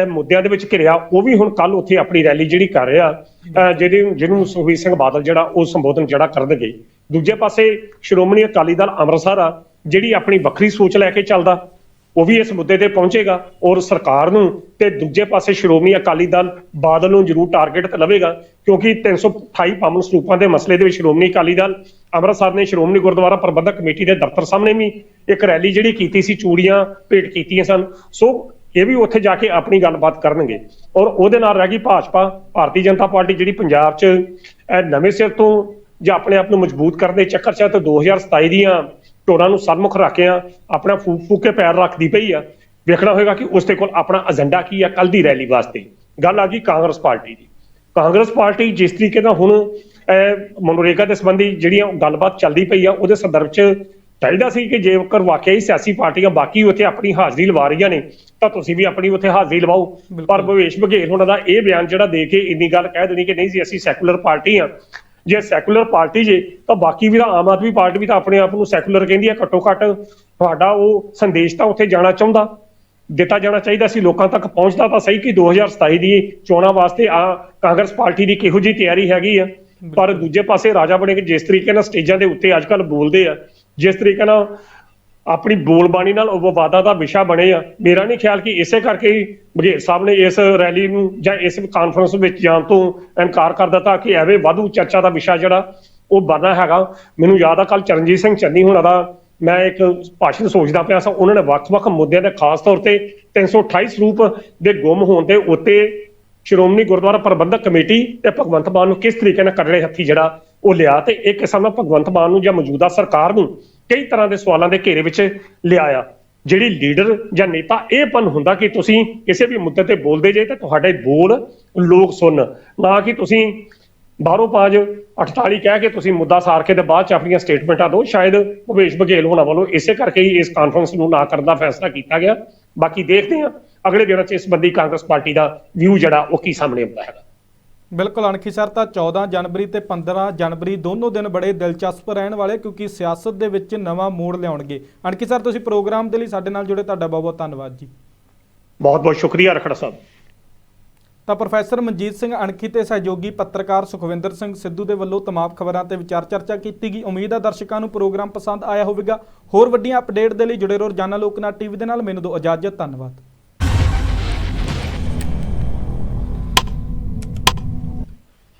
ਮੁੱਦਿਆਂ ਦੇ ਵਿੱਚ ਘਿਰਿਆ, ਉਹ ਵੀ ਹੁਣ ਕੱਲ ਉੱਥੇ ਆਪਣੀ ਰੈਲੀ ਜਿਹੜੀ ਕਰ ਰਿਹਾ। ਜਿਹੜੀ ਜਿਹਨੂੰ ਸੁਖਬੀਰ ਸਿੰਘ ਬਾਦਲ ਜਿਹੜਾ ਉਹ ਸੰਬੋਧਨ ਜਿਹੜਾ ਕਰਨਗੇ। ਦੂਜੇ ਪਾਸੇ ਸ਼੍ਰੋਮਣੀ ਅਕਾਲੀ ਦਲ ਅੰਮ੍ਰਿਤਸਰ ਆ, ਜਿਹੜੀ ਆਪਣੀ ਵੱਖਰੀ ਸੋਚ ਲੈ ਕੇ ਚੱਲਦਾ, ਉਹ ਵੀ ਇਸ ਮੁੱਦੇ ਤੇ ਪਹੁੰਚੇਗਾ ਔਰ ਸਰਕਾਰ ਨੂੰ ਤੇ ਦੂਜੇ ਪਾਸੇ ਸ਼੍ਰੋਮਣੀ ਅਕਾਲੀ ਦਲ ਬਾਦਲ ਨੂੰ ਜ਼ਰੂਰ ਟਾਰਗੇਟ ਤੇ ਲਵੇਗਾ, ਕਿਉਂਕਿ 328 ਪਾਵਨ ਸਰੂਪਾਂ ਦੇ ਮਸਲੇ ਦੇ ਵਿੱਚ ਸ਼੍ਰੋਮਣੀ ਅਕਾਲੀ ਦਲ, ਅੰਮ੍ਰਿਤਸਰ ਨੇ ਸ਼੍ਰੋਮਣੀ ਗੁਰਦੁਆਰਾ ਪ੍ਰਬੰਧਕ ਕਮੇਟੀ ਦੇ ਦਫ਼ਤਰ ਸਾਹਮਣੇ ਵੀ ਇੱਕ ਰੈਲੀ ਜਿਹੜੀ ਕੀਤੀ ਸੀ, ਚੂੜੀਆਂ ਭੇਟ ਕੀਤੀਆਂ ਸਨ। ਸੋ ਇਹ ਵੀ ਉੱਥੇ ਜਾ ਕੇ ਆਪਣੀ ਗੱਲਬਾਤ ਕਰਨਗੇ। ਔਰ ਉਹਦੇ ਨਾਲ ਰਹਿ ਗਈ ਭਾਜਪਾ। ਭਾਰਤੀ ਜਨਤਾ ਪਾਰਟੀ ਜਿਹੜੀ ਪੰਜਾਬ 'ਚ ਨਵੇਂ ਸਿਰ ਤੋਂ ਜਾਂ ਆਪਣੇ ਆਪ ਨੂੰ ਮਜ਼ਬੂਤ ਕਰਨ ਦੇ ਚੱਕਰ 'ਚ ਹੈ ਤੇ 2027 ਦੀਆਂ ਚੋਣਾਂ ਨੂੰ ਸਨਮੁਖ ਰੱਖਿਆ ਆਪਣਾ ਫੂਕ ਫੂਕ ਕੇ ਪੈਰ ਰੱਖਦੀ ਪਈ ਆ। ਵੇਖਣਾ ਹੋਏਗਾ ਕਿ ਉਸ ਦੇ ਕੋਲ ਆਪਣਾ ਏਜੰਡਾ ਕੀ ਆ ਕੱਲ ਦੀ ਰੈਲੀ ਵਾਸਤੇ। ਗੱਲ ਆ ਗਈ ਕਾਂਗਰਸ ਪਾਰਟੀ ਦੀ। ਕਾਂਗਰਸ ਪਾਰਟੀ ਜਿਸ ਤਰੀਕੇ ਨਾਲ ਹੁਣ ਅਹ, ਮਨਰੇਗਾ ਦੇ ਸੰਬੰਧੀ ਜਿਹੜੀਆਂ ਗੱਲਬਾਤ ਚੱਲਦੀ ਪਈ ਆ ਉਹਦੇ ਸੰਦਰਭ 'ਚ ਚਾਹੀਦਾ ਸੀ ਕਿ ਜੇਕਰ ਵਾਕਿਆ ਹੀ ਸਿਆਸੀ ਪਾਰਟੀਆਂ ਬਾਕੀ ਉੱਥੇ ਆਪਣੀ ਹਾਜ਼ਰੀ ਲਵਾ ਰਹੀਆਂ ਨੇ ਤਾਂ ਤੁਸੀਂ ਵੀ ਆਪਣੀ ਉੱਥੇ ਹਾਜ਼ਰੀ ਲਵਾਓ। ਪਰ ਭਵੇਸ਼ ਬਘੇਲ ਉਹਨਾਂ ਦਾ ਇਹ ਬਿਆਨ ਜਿਹੜਾ ਦੇ ਕੇ ਇੰਨੀ ਗੱਲ ਕਹਿ ਦੇਣੀ ਕਿ ਨਹੀਂ ਜੀ ਅਸੀਂ ਸੈਕੂਲਰ ਪਾਰਟੀ ਆ ਜੇ ਸੈਕੂਲਰ ਪਾਰਟੀ ਜੇ ਤਾਂ ਬਾਕੀ ਵੀ ਤਾਂ ਆਮ ਆਦਮੀ ਪਾਰਟੀ ਵੀ ਤਾਂ ਆਪਣੇ ਆਪ ਨੂੰ ਸੈਕੂਲਰ ਕਹਿੰਦੀ ਆ ਘੱਟੋ ਘੱਟ ਤੁਹਾਡਾ ਉਹ ਸੰਦੇਸ਼ ਤਾਂ ਉੱਥੇ ਜਾਣਾ ਚਾਹੁੰਦਾ। ਦਿੱਤਾ ਜਾਣਾ ਚਾਹੀਦਾ ਸੀ ਲੋਕਾਂ ਤੱਕ ਪਹੁੰਚਦਾ ਤਾਂ ਸਹੀ ਕਿ 2027 ਦੀ ਚੋਣਾਂ ਵਾਸਤੇ ਆ ਕਾਂਗਰਸ ਪਾਰਟੀ ਦੀ ਕਿਹੋ ਜੀ ਤਿਆਰੀ ਹੈਗੀ ਆ। ਪਰ ਦੂਜੇ ਪਾਸੇ ਰਾਜਾ ਬਣੇ ਕਿ ਜਿਸ ਤਰੀਕੇ ਨਾਲ ਸਟੇਜਾਂ ਦੇ ਉੱਤੇ ਅੱਜਕੱਲ ਬੋਲਦੇ ਆ ਜਿਸ ਤਰੀਕੇ ਨਾਲ ਆਪਣੀ ਬੋਲਬਾਣੀ ਨਾਲ ਉਹ ਵਿਵਾਦਾਂ ਦਾ ਵਿਸ਼ਾ ਬਣੇ ਆ। ਮੇਰਾ ਨਹੀਂ ਖਿਆਲ ਕਿ ਇਸੇ ਕਰਕੇ ਹੀ ਬਘੇਲ ਸਾਹਿਬ ਨੇ ਇਸ ਰੈਲੀ ਨੂੰ ਜਾਂ ਇਸ ਕਾਨਫਰੰਸ ਵਿੱਚ ਜਾਣ ਤੋਂ ਇਨਕਾਰ ਕਰ ਦਿੱਤਾ ਕਿ ਐਵੇਂ ਵਾਧੂ ਚਰਚਾ ਦਾ ਵਿਸ਼ਾ ਜਿਹੜਾ ਉਹ ਬਣਨਾ ਹੈਗਾ। ਮੈਨੂੰ ਯਾਦ ਆ ਕੱਲ ਚਰਨਜੀਤ ਸਿੰਘ ਚੰਨੀ ਹੋਣਾ ਦਾ ਮੈਂ ਇੱਕ ਭਾਸ਼ਣ ਸੋਚਦਾ ਪਿਆ ਸਾਂ। ਉਹਨਾਂ ਨੇ ਵੱਖ-ਵੱਖ ਮੁੱਦਿਆਂ ਤੇ ਖਾਸ ਤੌਰ ਤੇ 328 ਸਰੂਪ ਦੇ ਗੁੰਮ ਹੋਣ ਦੇ ਉੱਤੇ ਸ਼੍ਰੋਮਣੀ ਗੁਰਦੁਆਰਾ ਪ੍ਰਬੰਧਕ ਕਮੇਟੀ ਤੇ ਭਗਵੰਤ ਮਾਨ ਨੂੰ ਕਿਸ ਤਰੀਕੇ ਨਾਲ ਕਰੜੇ ਹੱਥੀ ਜਿਹੜਾ ਉਹ ਲਿਆ ਤੇ ਇੱਕ ਕਿਸਮ ਨਾਲ ਭਗਵੰਤ ਮਾਨ ਨੂੰ ਜਾਂ ਮੌਜੂਦਾ ਸਰਕਾਰ ਨੂੰ ਕਈ ਤਰ੍ਹਾਂ ਦੇ ਸਵਾਲਾਂ ਦੇ ਘੇਰੇ ਵਿੱਚ ਲਿਆਇਆ। ਜਿਹੜੀ ਲੀਡਰ ਜਾਂ ਨੇਤਾ ਇਹ ਪਨ ਹੁੰਦਾ ਕਿ ਤੁਸੀਂ ਕਿਸੇ ਵੀ ਮੁੱਦੇ ਤੇ ਬੋਲਦੇ ਜੇ ਤਾਂ ਤੁਹਾਡੇ ਬੋਲ ਲੋਕ ਸੁਣ, ਨਾ ਕਿ ਤੁਸੀਂ ਬਾਹਰੋਂ ਪਾਜ 48 ਕਹਿ ਕੇ ਤੁਸੀਂ ਮੁੱਦਾ ਸਾਰ ਕੇ ਤੇ ਬਾਅਦ ਚ ਆਪਣੀਆਂ ਸਟੇਟਮੈਂਟਾਂ ਦਿਓ। ਸ਼ਾਇਦ ਭੁਪੇਸ਼ ਬਘੇਲ ਹੋਣਾ ਵੱਲੋਂ ਇਸੇ ਕਰਕੇ ਹੀ ਇਸ ਕਾਨਫਰੰਸ ਨੂੰ ਨਾ ਕਰਨ ਦਾ ਫੈਸਲਾ ਕੀਤਾ ਗਿਆ। ਬਾਕੀ ਦੇਖਦੇ ਹਾਂ ਅਗਲੇ ਦਿਨਾਂ 'ਚ ਇਸ ਸੰਬੰਧੀ ਕਾਂਗਰਸ ਪਾਰਟੀ ਦਾ ਵਿਊ ਜਿਹੜਾ ਉਹ ਕੀ ਸਾਹਮਣੇ ਆਉਂਦਾ ਹੈਗਾ। ਬਿਲਕੁਲ ਅਣਖੀ ਸਰ ਤਾਂ 14 ਜਨਵਰੀ ਤੇ 15 ਜਨਵਰੀ ਦੋਨੋਂ ਦਿਨ ਬੜੇ ਦਿਲਚਸਪ ਰਹਿਣ ਵਾਲੇ ਕਿਉਂਕਿ ਸਿਆਸਤ ਦੇ ਵਿੱਚ ਨਵਾਂ ਮੋੜ ਲਿਆਉਣਗੇ। ਅਣਖੀ ਸਰ ਤੁਸੀਂ ਪ੍ਰੋਗਰਾਮ ਦੇ ਲਈ ਸਾਡੇ ਨਾਲ ਜੁੜੇ ਤੁਹਾਡਾ ਬਹੁਤ ਬਹੁਤ ਧੰਨਵਾਦ ਜੀ। ਬਹੁਤ ਬਹੁਤ ਸ਼ੁਕਰੀਆ ਰਖੜਾ ਸਾਹਿਬ। ਤਾਂ ਪ੍ਰੋਫੈਸਰ ਮਨਜੀਤ ਸਿੰਘ ਅਣਖੀ ਤੇ ਸਹਿਯੋਗੀ ਪੱਤਰਕਾਰ ਸੁਖਵਿੰਦਰ ਸਿੰਘ ਸਿੱਧੂ ਦੇ ਵੱਲੋਂ ਤਮਾਮ ਖਬਰਾਂ ਤੇ ਵਿਚਾਰ ਚਰਚਾ ਕੀਤੀ ਗਈ। ਉਮੀਦ ਹੈ ਦਰਸ਼ਕਾਂ ਨੂੰ ਪ੍ਰੋਗਰਾਮ ਪਸੰਦ ਆਇਆ ਹੋਵੇਗਾ। ਹੋਰ ਵੱਡੀਆਂ ਅਪਡੇਟ ਦੇ ਲਈ ਜੁੜੇ ਰਹੋ ਰੋਜ਼ਾਨਾ ਲੋਕਨਾਥ ਟੀਵੀ ਦੇ ਨਾਲ। ਮੈਨੂੰ ਦਿਓ ਇਜਾਜ਼ਤ ਧੰਨਵਾਦ।